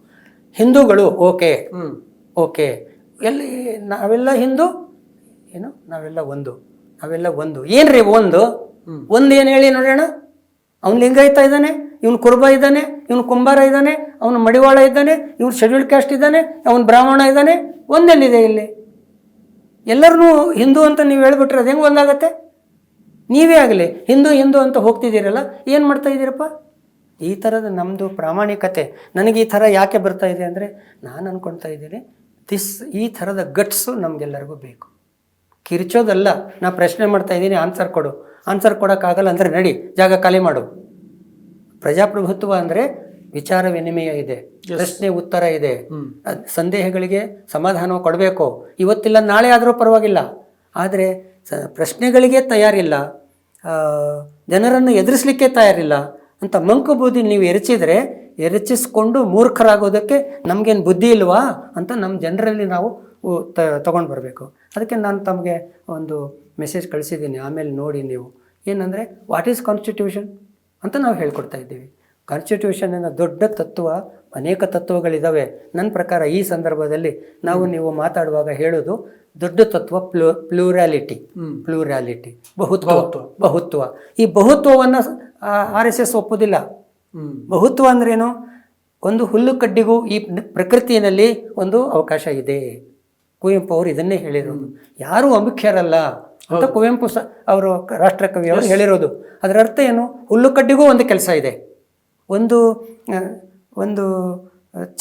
ಹಿಂದೂಗಳು ಓಕೆ. ಓಕೆ. ಎಲ್ಲಿ ನಾವೆಲ್ಲ ಹಿಂದೂ? ಏನು? ನಾವೆಲ್ಲ ಒಂದು. ನಾವೆಲ್ಲ ಒಂದು. ಏನ್ರಿ ಒಂದು? ಒಂದು ಏನು ಹೇಳಿ ನೋಡೋಣ ಅವ್ನು ಲಿಂಗಾಯತ ಇದ್ದಾನೆ ಇವನು ಕುರುಬ ಇದ್ದಾನೆ ಇವನು ಕುಂಬಾರ ಇದ್ದಾನೆ ಅವನು ಮಡಿವಾಳ ಇದ್ದಾನೆ ಇವನು ಶೆಡ್ಯೂಲ್ ಕ್ಯಾಸ್ಟ್ ಇದ್ದಾನೆ ಅವನು ಬ್ರಾಹ್ಮಣ ಇದ್ದಾನೆ ಒಂದೆಲ್ಲಿದೆ ಇಲ್ಲಿ? ಎಲ್ಲರನ್ನೂ ಹಿಂದೂ ಅಂತ ನೀವು ಹೇಳ್ಬಿಟ್ರೆ ಅದು ಹೆಂಗೆ ಒಂದಾಗತ್ತೆ? ನೀವೇ ಆಗಲಿ ಹಿಂದೂ ಹಿಂದೂ ಅಂತ ಹೋಗ್ತಿದ್ದೀರಲ್ಲ ಏನು ಮಾಡ್ತಾ ಇದ್ದೀರಪ್ಪ? ಈ ಥರದ ನಮ್ಮದು ಪ್ರಾಮಾಣಿಕತೆ. ನನಗೆ ಈ ಥರ ಯಾಕೆ ಬರ್ತಾ ಇದೆ ಅಂದರೆ ನಾನು ಅಂದ್ಕೊಳ್ತಾ ಇದ್ದೀನಿ ದಿಸ್ ಈ ಥರದ ಗಟ್ಸು ನಮಗೆಲ್ಲರಿಗೂ ಬೇಕು. ಕಿರ್ಚೋದಲ್ಲ ನಾ ಪ್ರಶ್ನೆ ಮಾಡ್ತಾ ಇದ್ದೀನಿ ಆನ್ಸರ್ ಕೊಡು. ಆನ್ಸರ್ ಕೊಡೋಕ್ಕಾಗಲ್ಲ ಅಂದರೆ ನಡಿ ಜಾಗ ಖಾಲಿ ಮಾಡು. ಪ್ರಜಾಪ್ರಭುತ್ವ ಅಂದರೆ ವಿಚಾರ ವಿನಿಮಯ ಇದೆ ಪ್ರಶ್ನೆ ಉತ್ತರ ಇದೆ. ಸಂದೇಹಗಳಿಗೆ ಸಮಾಧಾನ ಕೊಡಬೇಕು. ಇವತ್ತಿಲ್ಲ ನಾಳೆ ಆದರೂ ಪರವಾಗಿಲ್ಲ. ಆದರೆ ಸ ಪ್ರಶ್ನೆಗಳಿಗೆ ತಯಾರಿಲ್ಲ. ಜನರನ್ನು ಎದುರಿಸಲಿಕ್ಕೆ ತಯಾರಿಲ್ಲ ಅಂತ ಮಂಕು ಬೂದಿ ನೀವು ಎರಚಿದರೆ ಎರಚಿಸ್ಕೊಂಡು ಮೂರ್ಖರಾಗೋದಕ್ಕೆ ನಮಗೇನು ಬುದ್ಧಿ ಇಲ್ವಾ ಅಂತ ನಮ್ಮ ಜನರಲ್ಲಿ ನಾವು ತಗೊಂಡು ತ ತೊಗೊಂಡು ಬರಬೇಕು. ಅದಕ್ಕೆ ನಾನು ತಮಗೆ ಒಂದು ಮೆಸೇಜ್ ಕಳಿಸಿದ್ದೀನಿ ಆಮೇಲೆ ನೋಡಿ ನೀವು. ಏನಂದರೆ ವಾಟ್ ಈಸ್ ಕಾನ್ಸ್ಟಿಟ್ಯೂಷನ್ ಅಂತ ನಾವು ಹೇಳ್ಕೊಡ್ತಾ ಇದ್ದೀವಿ. ಕಾನ್ಸ್ಟಿಟ್ಯೂಷನ್ ಅನ್ನೋ ದೊಡ್ಡ ತತ್ವ ಅನೇಕ ತತ್ವಗಳಿದ್ದಾವೆ ನನ್ನ ಪ್ರಕಾರ ಈ ಸಂದರ್ಭದಲ್ಲಿ ನಾವು ನೀವು ಮಾತಾಡುವಾಗ ಹೇಳೋದು ದೊಡ್ಡ ತತ್ವ ಪ್ಲೂ ಪ್ಲೂರ್ಯಾಲಿಟಿ ಪ್ಲೂರಾಲಿಟಿ. ಬಹುತ್ವ. ಬಹುತ್ವ. ಈ ಬಹುತ್ವವನ್ನು ಆರ್ ಎಸ್ ಎಸ್ ಒಪ್ಪೋದಿಲ್ಲ. ಬಹುತ್ವ ಅಂದ್ರೇನು? ಒಂದು ಹುಲ್ಲು ಕಡ್ಡಿಗೂ ಈ ಪ್ರಕೃತಿಯಲ್ಲಿ ಒಂದು ಅವಕಾಶ ಇದೆ. ಕುವೆಂಪು ಅವರು ಇದನ್ನೇ ಹೇಳಿರೋದು. ಯಾರೂ ಅಮುಖ್ಯರಲ್ಲ ಅಂತ ಕುವೆಂಪು ಸ ಅವರು ರಾಷ್ಟ್ರಕವಿ ಅವರು ಹೇಳಿರೋದು. ಅದರ ಅರ್ಥ ಏನು? ಹುಲ್ಲು ಕಡ್ಡಿಗೂ ಒಂದು ಕೆಲಸ ಇದೆ. ಒಂದು ಒಂದು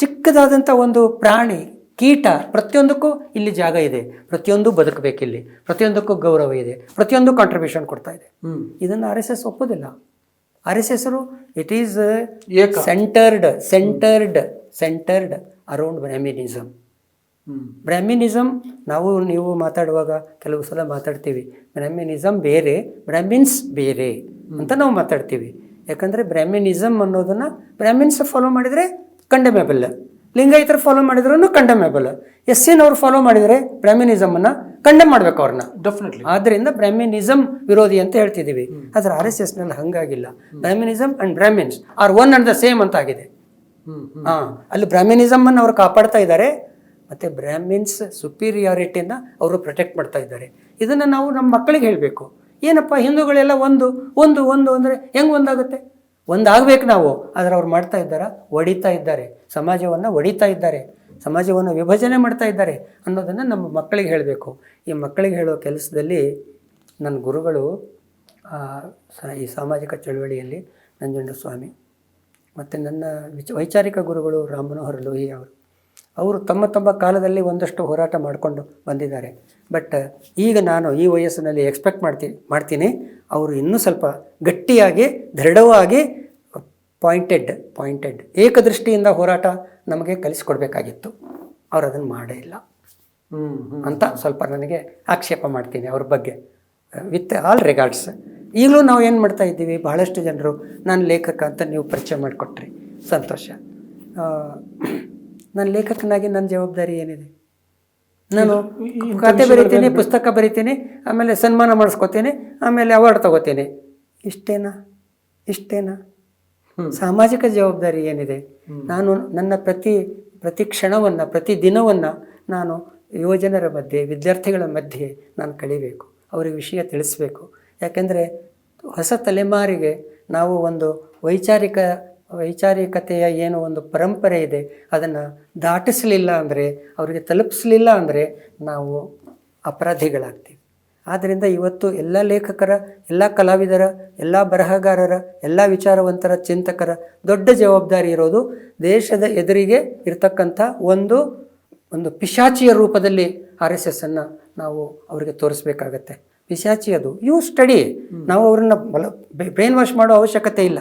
ಚಿಕ್ಕದಾದಂಥ ಒಂದು ಪ್ರಾಣಿ ಕೀಟ ಪ್ರತಿಯೊಂದಕ್ಕೂ ಇಲ್ಲಿ ಜಾಗ ಇದೆ. ಪ್ರತಿಯೊಂದು ಬದುಕಬೇಕಿಲ್ಲಿ. ಪ್ರತಿಯೊಂದಕ್ಕೂ ಗೌರವ ಇದೆ. ಪ್ರತಿಯೊಂದು ಕಾಂಟ್ರಿಬ್ಯೂಷನ್ ಕೊಡ್ತಾ ಇದೆ. ಇದನ್ನು ಆರ್ ಎಸ್ ಎಸ್ ಒಪ್ಪೋದಿಲ್ಲ. R S ಎಸ್ರು it is centred centred centred around Brahminism hmm. Brahminism ನಾವು ನೀವು ಮಾತಾಡುವಾಗ ಕೆಲವು ಸಲ ಮಾತಾಡ್ತೀವಿ. ಬ್ರಾಹ್ಮಿನಿಸಮ್ ಬೇರೆ ಬ್ರಾಹ್ಮಿನ್ಸ್ ಬೇರೆ ಅಂತ ನಾವು ಮಾತಾಡ್ತೀವಿ. ಯಾಕಂದರೆ ಬ್ರಾಹ್ಮಿನಿಸಮ್ ಅನ್ನೋದನ್ನು ಬ್ರಾಹ್ಮಿನ್ಸ್ ಫಾಲೋ ಮಾಡಿದರೆ ಕಂಡಮೇಬಲ್ ಲಿಂಗಾಯಿತರು ಫಾಲೋ ಮಾಡಿದ್ರೂ ಕಂಡಮೇಬಲ್ ಎಸ್ ಸಿನವ್ರು ಫಾಲೋ ಮಾಡಿದರೆ ಬ್ರಾಹ್ಮಿನಿಸಮನ್ನು ಕಂಡಮ್ ಮಾಡ್ಬೇಕು ಅವ್ರನ್ನ. ಡೆಫಿನೆಟ್ಲಿ ಆದ್ದರಿಂದ ಬ್ರಾಹ್ಮಿನಿಸಮ್ ವಿರೋಧಿ ಅಂತ ಹೇಳ್ತಿದ್ದೀವಿ ಆದ್ರೆ ಆರ್ ಎಸ್ ಎಸ್ನಲ್ಲಿ ಹಂಗಾಗಿಲ್ಲ. Brahminism and Brahmins are one and the same ಅಂತ ಆಗಿದೆ ಹ್ಮ್ ಹಾ ಅಲ್ಲಿ ಬ್ರಾಹ್ಮಿನಿಸಮನ್ನು ಅವರು ಕಾಪಾಡ್ತಾ ಇದ್ದಾರೆ ಮತ್ತು ಬ್ರಾಹ್ಮಿನ್ಸ್ ಸುಪೀರಿಯಾರಿಟಿನ ಅವರು ಪ್ರೊಟೆಕ್ಟ್ ಮಾಡ್ತಾ ಇದ್ದಾರೆ. ಇದನ್ನು ನಾವು ನಮ್ಮ ಮಕ್ಕಳಿಗೆ ಹೇಳಬೇಕು. ಏನಪ್ಪ ಹಿಂದೂಗಳೆಲ್ಲ ಒಂದು ಒಂದು ಒಂದು ಅಂದರೆ ಹೆಂಗೆ ಒಂದಾಗುತ್ತೆ? ಒಂದಾಗಬೇಕು ನಾವು ಆದರೆ ಅವ್ರು ಮಾಡ್ತಾ ಇದ್ದಾರಾ? ಒಡಿತಾ ಇದ್ದಾರೆ. ಸಮಾಜವನ್ನು ಒಡಿತಾ ಇದ್ದಾರೆ. ಸಮಾಜವನ್ನು ವಿಭಜನೆ ಮಾಡ್ತಾ ಇದ್ದಾರೆ ಅನ್ನೋದನ್ನು ನಮ್ಮ ಮಕ್ಕಳಿಗೆ ಹೇಳಬೇಕು. ಈ ಮಕ್ಕಳಿಗೆ ಹೇಳೋ ಕೆಲಸದಲ್ಲಿ ನನ್ನ ಗುರುಗಳು ಈ ಸಾಮಾಜಿಕ ಚಳುವಳಿಯಲ್ಲಿ ನಂಜುಂಡ ಸ್ವಾಮಿ ಮತ್ತು ನನ್ನ ವಿಚ, ವೈಚಾರಿಕ ಗುರುಗಳು ರಾಮ್ ಮನೋಹರ್ ಲೋಹಿ ಅವರು. ಅವರು ತಮ್ಮ ತಮ್ಮ ಕಾಲದಲ್ಲಿ ಒಂದಷ್ಟು ಹೋರಾಟ ಮಾಡಿಕೊಂಡು ಬಂದಿದ್ದಾರೆ. ಬಟ್ ಈಗ ನಾನು ಈ ವಯಸ್ಸಿನಲ್ಲಿ ಎಕ್ಸ್ಪೆಕ್ಟ್ ಮಾಡ್ತೀನಿ ಮಾಡ್ತೀನಿ, ಅವರು ಇನ್ನೂ ಸ್ವಲ್ಪ ಗಟ್ಟಿಯಾಗಿ, ದೃಢವಾಗಿ ಪಾಯಿಂಟೆಡ್ ಪಾಯಿಂಟೆಡ್ ಏಕದೃಷ್ಟಿಯಿಂದ ಹೋರಾಟ ನಮಗೆ ಕಲಿಸ್ಕೊಡ್ಬೇಕಾಗಿತ್ತು. ಅವ್ರು ಅದನ್ನು ಮಾಡೇ ಇಲ್ಲ. ಅಂತ ಸ್ವಲ್ಪ ನನಗೆ ಆಕ್ಷೇಪ ಮಾಡ್ತೀನಿ ಅವ್ರ ಬಗ್ಗೆ. With all regards. ಈಗಲೂ ನಾವು ಏನು ಮಾಡ್ತಾ ಇದ್ದೀವಿ? ಬಹಳಷ್ಟು ಜನರು, ನಾನು ಲೇಖಕ ಅಂತ ನೀವು ಪರಿಚಯ ಮಾಡಿಕೊಟ್ರಿ. ಸಂತೋಷ. ನನ್ನ ನಾನು ಲೇಖಕನಾಗಿ ನನ್ನ ಜವಾಬ್ದಾರಿ ಏನಿದೆ? ನಾನು ಕತೆ ಬರಿತೀನಿ, ಪುಸ್ತಕ ಬರಿತೀನಿ, ಆಮೇಲೆ ಸನ್ಮಾನ ಮಾಡಿಸ್ಕೋತೀನಿ, ಆಮೇಲೆ ಅವಾರ್ಡ್ ತಗೋತೀನಿ. ಇಷ್ಟೇನಾ? ಇಷ್ಟೇನಾ. ಸಾಮಾಜಿಕ ಜವಾಬ್ದಾರಿ ಏನಿದೆ? ನಾನು ನನ್ನ ಪ್ರತಿ ಪ್ರತಿ ಕ್ಷಣವನ್ನು ಪ್ರತಿ ದಿನವನ್ನು ನಾನು ಯುವಜನರ ಮಧ್ಯೆ ವಿದ್ಯಾರ್ಥಿಗಳ ಮಧ್ಯೆ ನಾನು ಕಳಿಬೇಕು. ಅವರಿಗೆ ವಿಷಯ ತಿಳಿಸ್ಬೇಕು. ಯಾಕೆಂದರೆ ಹೊಸ ತಲೆಮಾರಿಗೆ ನಾವು ಒಂದು ವೈಚಾರಿಕ ವೈಚಾರಿಕತೆಯ ಏನು ಒಂದು ಪರಂಪರೆ ಇದೆ ಅದನ್ನು ದಾಟಿಸಲಿಲ್ಲ ಅಂದರೆ ಅವರಿಗೆ ತಲುಪಿಸಲಿಲ್ಲ ಅಂದರೆ ನಾವು ಅಪರಾಧಿಗಳಾಗ್ತೀವಿ. ಆದ್ದರಿಂದ ಇವತ್ತು ಎಲ್ಲ ಲೇಖಕರ ಎಲ್ಲ ಕಲಾವಿದರ ಎಲ್ಲ ಬರಹಗಾರರ ಎಲ್ಲ ವಿಚಾರವಂತರ ಚಿಂತಕರ ದೊಡ್ಡ ಜವಾಬ್ದಾರಿ ಇರೋದು ದೇಶದ ಎದುರಿಗೆ ಇರತಕ್ಕಂಥ ಒಂದು ಒಂದು ಪಿಶಾಚಿಯ ರೂಪದಲ್ಲಿ ಆರ್ ಎಸ್ ಎಸ್ಸನ್ನು ನಾವು ಅವರಿಗೆ ತೋರಿಸ್ಬೇಕಾಗತ್ತೆ. ಪಿಶಾಚಿ ಅದು. ಯು ಸ್ಟಡಿ ನಾವು ಅವ್ರನ್ನ ಬಲ ಬ್ರೈನ್ ವಾಶ್ ಮಾಡೋ ಅವಶ್ಯಕತೆ ಇಲ್ಲ.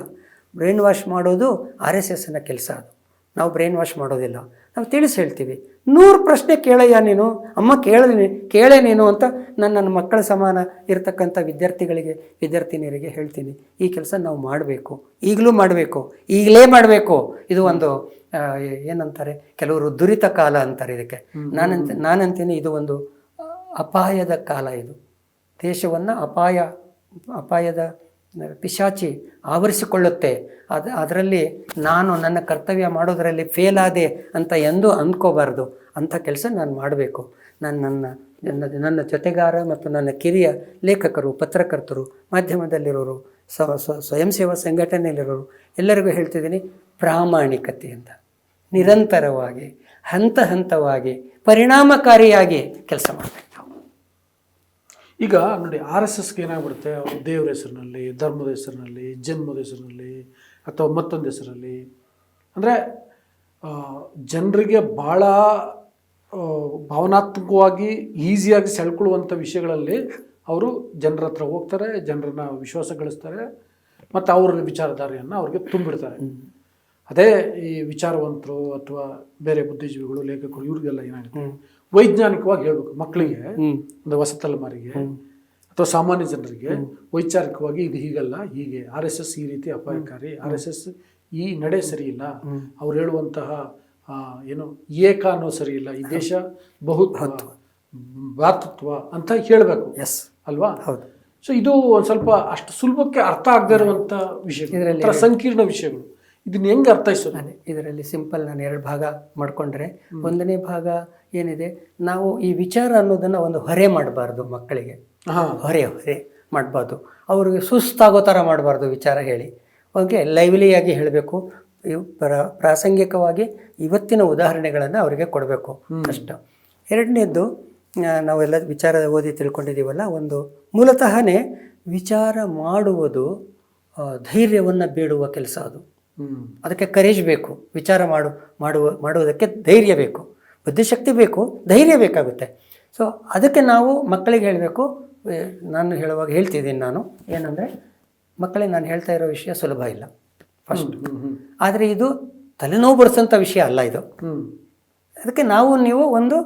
ಬ್ರೈನ್ ವಾಶ್ ಮಾಡೋದು ಆರ್ ಎಸ್ ಎಸ್ನ ಕೆಲಸ ಅದು. ನಾವು ಬ್ರೈನ್ ವಾಶ್ ಮಾಡೋದಿಲ್ಲ. ನಾವು ತಿಳಿಸಿ ಹೇಳ್ತೀವಿ. ನೂರು ಪ್ರಶ್ನೆ ಕೇಳಯ್ಯ ನೀನು ಅಮ್ಮ ಕೇಳಲಿ ಕೇಳೇ ನೀನು ಅಂತ ನಾನು ನನ್ನ ಮಕ್ಕಳ ಸಮಾನ ಇರತಕ್ಕಂಥ ವಿದ್ಯಾರ್ಥಿಗಳಿಗೆ ವಿದ್ಯಾರ್ಥಿನಿಯರಿಗೆ ಹೇಳ್ತೀನಿ. ಈ ಕೆಲಸ ನಾವು ಮಾಡಬೇಕು. ಈಗಲೂ ಮಾಡಬೇಕು. ಈಗಲೇ ಮಾಡಬೇಕು. ಇದು ಒಂದು ಏನಂತಾರೆ ಕೆಲವರು ದುರಿತ ಕಾಲ ಅಂತಾರೆ ಇದಕ್ಕೆ. ನಾನಂತ ನಾನಂತೀನಿ ಇದು ಒಂದು ಅಪಾಯದ ಕಾಲ ಇದು. ದೇಶವನ್ನು ಅಪಾಯ ಅಪಾಯದ ಪಿಶಾಚಿ ಆವರಿಸಿಕೊಳ್ಳುತ್ತೆ. ಅದು ಅದರಲ್ಲಿ ನಾನು ನನ್ನ ಕರ್ತವ್ಯ ಮಾಡೋದರಲ್ಲಿ ಫೇಲ್ ಆದೆ ಅಂತ ಎಂದೂ ಅಂದ್ಕೋಬಾರ್ದು ಅಂಥ ಕೆಲಸ ನಾನು ಮಾಡಬೇಕು. ನಾನು ನನ್ನ ನನ್ನ ನನ್ನ ಜೊತೆಗಾರ ಮತ್ತು ನನ್ನ ಕಿರಿಯ ಲೇಖಕರು, ಪತ್ರಕರ್ತರು, ಮಾಧ್ಯಮದಲ್ಲಿರೋರು, ಸ್ವ ಸ್ವ, ಸ್ವಯಂ ಸೇವಾ ಸಂಘಟನೆಯಲ್ಲಿರೋರು, ಎಲ್ಲರಿಗೂ ಹೇಳ್ತಿದ್ದೀನಿ ಪ್ರಾಮಾಣಿಕತೆ ಅಂತ. ನಿರಂತರವಾಗಿ, ಹಂತ ಹಂತವಾಗಿ, ಪರಿಣಾಮಕಾರಿಯಾಗಿ ಕೆಲಸ ಮಾಡಬೇಕು. ಈಗ ನೋಡಿ ಆರ್ ಎಸ್ ಎಸ್ಗೆ ಏನಾಗ್ಬಿಡುತ್ತೆ? ಅವರು ದೇವರ ಹೆಸರಿನಲ್ಲಿ ಧರ್ಮದ ಹೆಸರಿನಲ್ಲಿ ಜನ್ಮದ ಹೆಸರಿನಲ್ಲಿ ಅಥವಾ ಮತ್ತೊಂದು ಹೆಸರಲ್ಲಿ? ಅಂದರೆ ಜನರಿಗೆ ಭಾಳ ಭಾವನಾತ್ಮಕವಾಗಿ ಈಸಿಯಾಗಿ ಸೆಳ್ಕೊಳ್ಳುವಂಥ ವಿಷಯಗಳಲ್ಲಿ ಅವರು ಜನರ ಹತ್ರ ಹೋಗ್ತಾರೆ ಜನರನ್ನ ವಿಶ್ವಾಸ ಗಳಿಸ್ತಾರೆ ಮತ್ತು ಅವ್ರ ವಿಚಾರಧಾರೆಯನ್ನು ಅವ್ರಿಗೆ ತುಂಬಿಡ್ತಾರೆ. ಅದೇ ಈ ವಿಚಾರವಂತರು ಅಥವಾ ಬೇರೆ ಬುದ್ಧಿಜೀವಿಗಳು ಲೇಖಕರು ಇವ್ರಿಗೆಲ್ಲ ಏನಾಗುತ್ತೆ? ವೈಜ್ಞಾನಿಕವಾಗಿ ಹೇಳ್ಬೇಕು. ಮಕ್ಕಳಿಗೆ. ಒಂದು ಹೊಸ ತಲೆಮಾರಿಗೆ ಅಥವಾ ಸಾಮಾನ್ಯ ಜನರಿಗೆ ವೈಚಾರಿಕವಾಗಿ ಇದು ಹೀಗಲ್ಲ ಹೀಗೆ ಆರ್ ಎಸ್ ಎಸ್ ಈ ರೀತಿ ಅಪಾಯಕಾರಿ ಆರ್ ಎಸ್ ಎಸ್ ಈ ನಡೆ ಸರಿ ಇಲ್ಲ ಅವ್ರು ಹೇಳುವಂತಹ ಏನು ಏಕ ಅನ್ನೋ ಸರಿ ಇಲ್ಲ ಈ ದೇಶ ಬಹು ಭ್ರಾತೃತ್ವ ಅಂತ ಹೇಳಬೇಕು. ಎಸ್ ಅಲ್ವಾ? ಹೌದು. ಸೊ ಇದು ಒಂದು ಸ್ವಲ್ಪ ಅಷ್ಟು ಸುಲಭಕ್ಕೆ ಅರ್ಥ ಆಗದೇ ಇರುವಂಥ ವಿಷಯ ಸಂಕೀರ್ಣ ವಿಷಯಗಳು. ಇದನ್ನ ಹೆಂಗೆ ಅರ್ಥೈಸೋದು? ನಾನು ಇದರಲ್ಲಿ ಸಿಂಪಲ್ ನಾನು ಎರಡು ಭಾಗ ಮಾಡಿಕೊಂಡ್ರೆ. ಒಂದನೇ ಭಾಗ ಏನಿದೆ ನಾವು ಈ ವಿಚಾರ ಅನ್ನೋದನ್ನು ಒಂದು ಹೊರೆ ಮಾಡಬಾರ್ದು ಮಕ್ಕಳಿಗೆ. ಹೊರೆ ಹೊರೆ ಮಾಡಬಾರ್ದು. ಅವ್ರಿಗೆ ಸುಸ್ತಾಗೋ ಥರ ಮಾಡಬಾರ್ದು ವಿಚಾರ ಹೇಳಿ. ಓಕೆ ಲೈವ್ಲಿಯಾಗಿ ಹೇಳಬೇಕು. ಇವ್ ಪ್ರ ಪ್ರಾಸಂಗಿಕವಾಗಿ ಇವತ್ತಿನ ಉದಾಹರಣೆಗಳನ್ನು ಅವರಿಗೆ ಕೊಡಬೇಕು. ಅಷ್ಟ. ಎರಡನೇದ್ದು ನಾವೆಲ್ಲ ವಿಚಾರ ಓದಿ ತಿಳ್ಕೊಂಡಿದ್ದೀವಲ್ಲ ಒಂದು ಮೂಲತಃನೇ ವಿಚಾರ ಮಾಡುವುದು ಧೈರ್ಯವನ್ನು ಬೇಡುವ ಕೆಲಸ ಅದು. ಅದಕ್ಕೆ ಕರೇಜ್ ಬೇಕು ವಿಚಾರ ಮಾಡು ಮಾಡುವ ಮಾಡುವುದಕ್ಕೆ ಧೈರ್ಯ ಬೇಕು. ಬುದ್ಧಿಶಕ್ತಿ ಬೇಕು ಧೈರ್ಯ ಬೇಕಾಗುತ್ತೆ. ಸೊ ಅದಕ್ಕೆ ನಾವು ಮಕ್ಕಳಿಗೆ ಹೇಳಬೇಕು ನಾನು ಹೇಳುವಾಗ ಹೇಳ್ತಿದ್ದೀನಿ ನಾನು. ಏನಂದರೆ ಮಕ್ಕಳಿಗೆ ನಾನು ಹೇಳ್ತಾ ಇರೋ ವಿಷಯ ಸುಲಭ ಇಲ್ಲ. ಫಸ್ಟ್ ಆದರೆ ಇದು ತಲೆನೋವು ಬರೆಸೋಂಥ ವಿಷಯ ಅಲ್ಲ ಇದು. ಅದಕ್ಕೆ ನಾವು ನೀವು ಒಂದು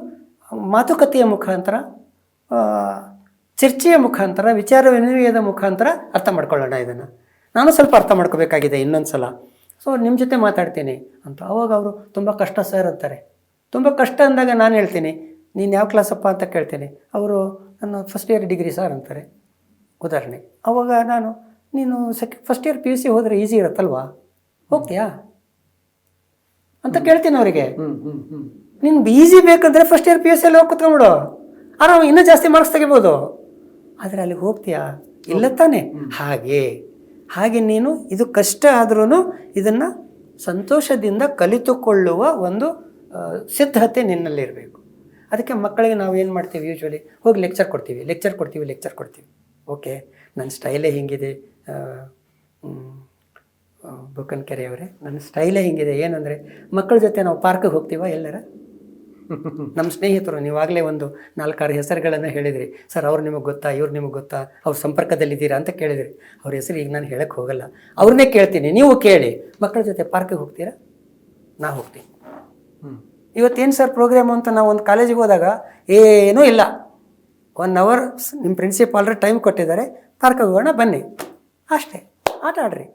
ಮಾತುಕತೆಯ ಮುಖಾಂತರ ಚರ್ಚೆಯ ಮುಖಾಂತರ ವಿಚಾರ ವಿನಿಮಯದ ಮುಖಾಂತರ ಅರ್ಥ ಮಾಡ್ಕೊಳ್ಳೋಣ ಇದನ್ನು. ನಾನು ಸ್ವಲ್ಪ ಅರ್ಥ ಮಾಡ್ಕೋಬೇಕಾಗಿದೆ ಇನ್ನೊಂದು ಸಲ ಸೊ ನಿಮ್ಮ ಜೊತೆ ಮಾತಾಡ್ತೀನಿ ಅಂತ. ಅವಾಗ ಅವರು ತುಂಬ ಕಷ್ಟ ಸರ್ ಅಂತಾರೆ. ತುಂಬ ಕಷ್ಟ ಅಂದಾಗ ನಾನು ಹೇಳ್ತೀನಿ ನೀನು ಯಾವ ಕ್ಲಾಸಪ್ಪ ಅಂತ ಕೇಳ್ತೀನಿ. ಅವರು ನನ್ನ ಫಸ್ಟ್ ಇಯರ್ ಡಿಗ್ರಿ ಸರ್ ಅಂತಾರೆ ಉದಾಹರಣೆ. ಅವಾಗ ನಾನು ನೀನು ಸೆಕೆ first year P U C ಹೋದರೆ ಈಸಿ ಇರುತ್ತಲ್ವಾ? ಹೋಗ್ತೀಯಾ? ಅಂತ ಕೇಳ್ತೀನಿ ಅವರಿಗೆ. ಹ್ಞೂ ಹ್ಞೂ ಹ್ಞೂ ನಿನ್ಗೆ ಈಸಿ ಬೇಕಂದ್ರೆ ಫಸ್ಟ್ ಇಯರ್ ಪಿ ಯು ಸಿಯಲ್ಲಿ ಹೋಗಿ ಕುತ್ಕೊಂಡ್ಬಿಡು. ಆರಾಮ ಇನ್ನೂ ಜಾಸ್ತಿ ಮಾರ್ಕ್ಸ್ ತೆಗಿಬೋದು. ಆದರೆ ಅಲ್ಲಿಗೆ ಹೋಗ್ತೀಯಾ? ಇಲ್ಲ ತಾನೆ. ಹಾಗೆ. ಹಾಗೆ ನೀನು ಇದು ಕಷ್ಟ ಆದ್ರೂ ಇದನ್ನು ಸಂತೋಷದಿಂದ ಕಲಿತುಕೊಳ್ಳುವ ಒಂದು ಸಿದ್ಧತೆ ನಿನ್ನಲ್ಲಿರಬೇಕು. ಅದಕ್ಕೆ ಮಕ್ಕಳಿಗೆ ನಾವು ಏನು ಮಾಡ್ತೀವಿ ಯೂಶ್ವಲಿ ಹೋಗಿ ಲೆಕ್ಚರ್ ಕೊಡ್ತೀವಿ ಲೆಕ್ಚರ್ ಕೊಡ್ತೀವಿ ಲೆಕ್ಚರ್ ಕೊಡ್ತೀವಿ. ಓಕೆ ನನ್ನ ಸ್ಟೈಲೇ ಹಿಂಗಿದೆ ಬುಕನ್ ಕೆರೆಯವರೇ ಆ, ನನ್ನ ಸ್ಟೈಲೇ ಹಿಂಗಿದೆ. ಏನಂದರೆ ಮಕ್ಕಳ ಜೊತೆ ನಾವು ಪಾರ್ಕಿಗೆ ಹೋಗ್ತೀವ ಎಲ್ಲರ? ನಮ್ಮ ಸ್ನೇಹಿತರು ನೀವಾಗಲೇ ಒಂದು ನಾಲ್ಕಾರು ಹೆಸರುಗಳನ್ನು ಹೇಳಿದ್ರಿ. ಸರ್ ಅವ್ರು ನಿಮಗೆ ಗೊತ್ತಾ? ಇವ್ರು ನಿಮಗೆ ಗೊತ್ತಾ? ಅವ್ರ ಸಂಪರ್ಕದಲ್ಲಿದ್ದೀರಾ ಅಂತ ಕೇಳಿದ್ರಿ. ಅವ್ರ ಹೆಸರು ಈಗ ನಾನು ಹೇಳಕ್ಕೆ ಹೋಗಲ್ಲ. ಅವ್ರನ್ನೇ ಕೇಳ್ತೀನಿ ನೀವು ಕೇಳಿ. ಮಕ್ಕಳ ಜೊತೆ ಪಾರ್ಕಿಗೆ ಹೋಗ್ತೀರಾ? ನಾ ಹೋಗ್ತೀನಿ. ಹ್ಞೂ ಇವತ್ತೇನು ಸರ್ ಪ್ರೋಗ್ರಾಮ್ ಅಂತ ನಾವು ಒಂದು ಕಾಲೇಜಿಗೆ ಹೋದಾಗ? ಏನೂ ಇಲ್ಲ. ಒನ್ ಅವರ್ ನಿಮ್ಮ ಪ್ರಿನ್ಸಿಪಾಲ್ರು ಟೈಮ್ ಕೊಟ್ಟಿದ್ದಾರೆ. ಪಾರ್ಕಿಗೆ ಹೋಗೋಣ ಬನ್ನಿ. ಅಷ್ಟೇ. ಆಟ ಆಡ್ರಿ.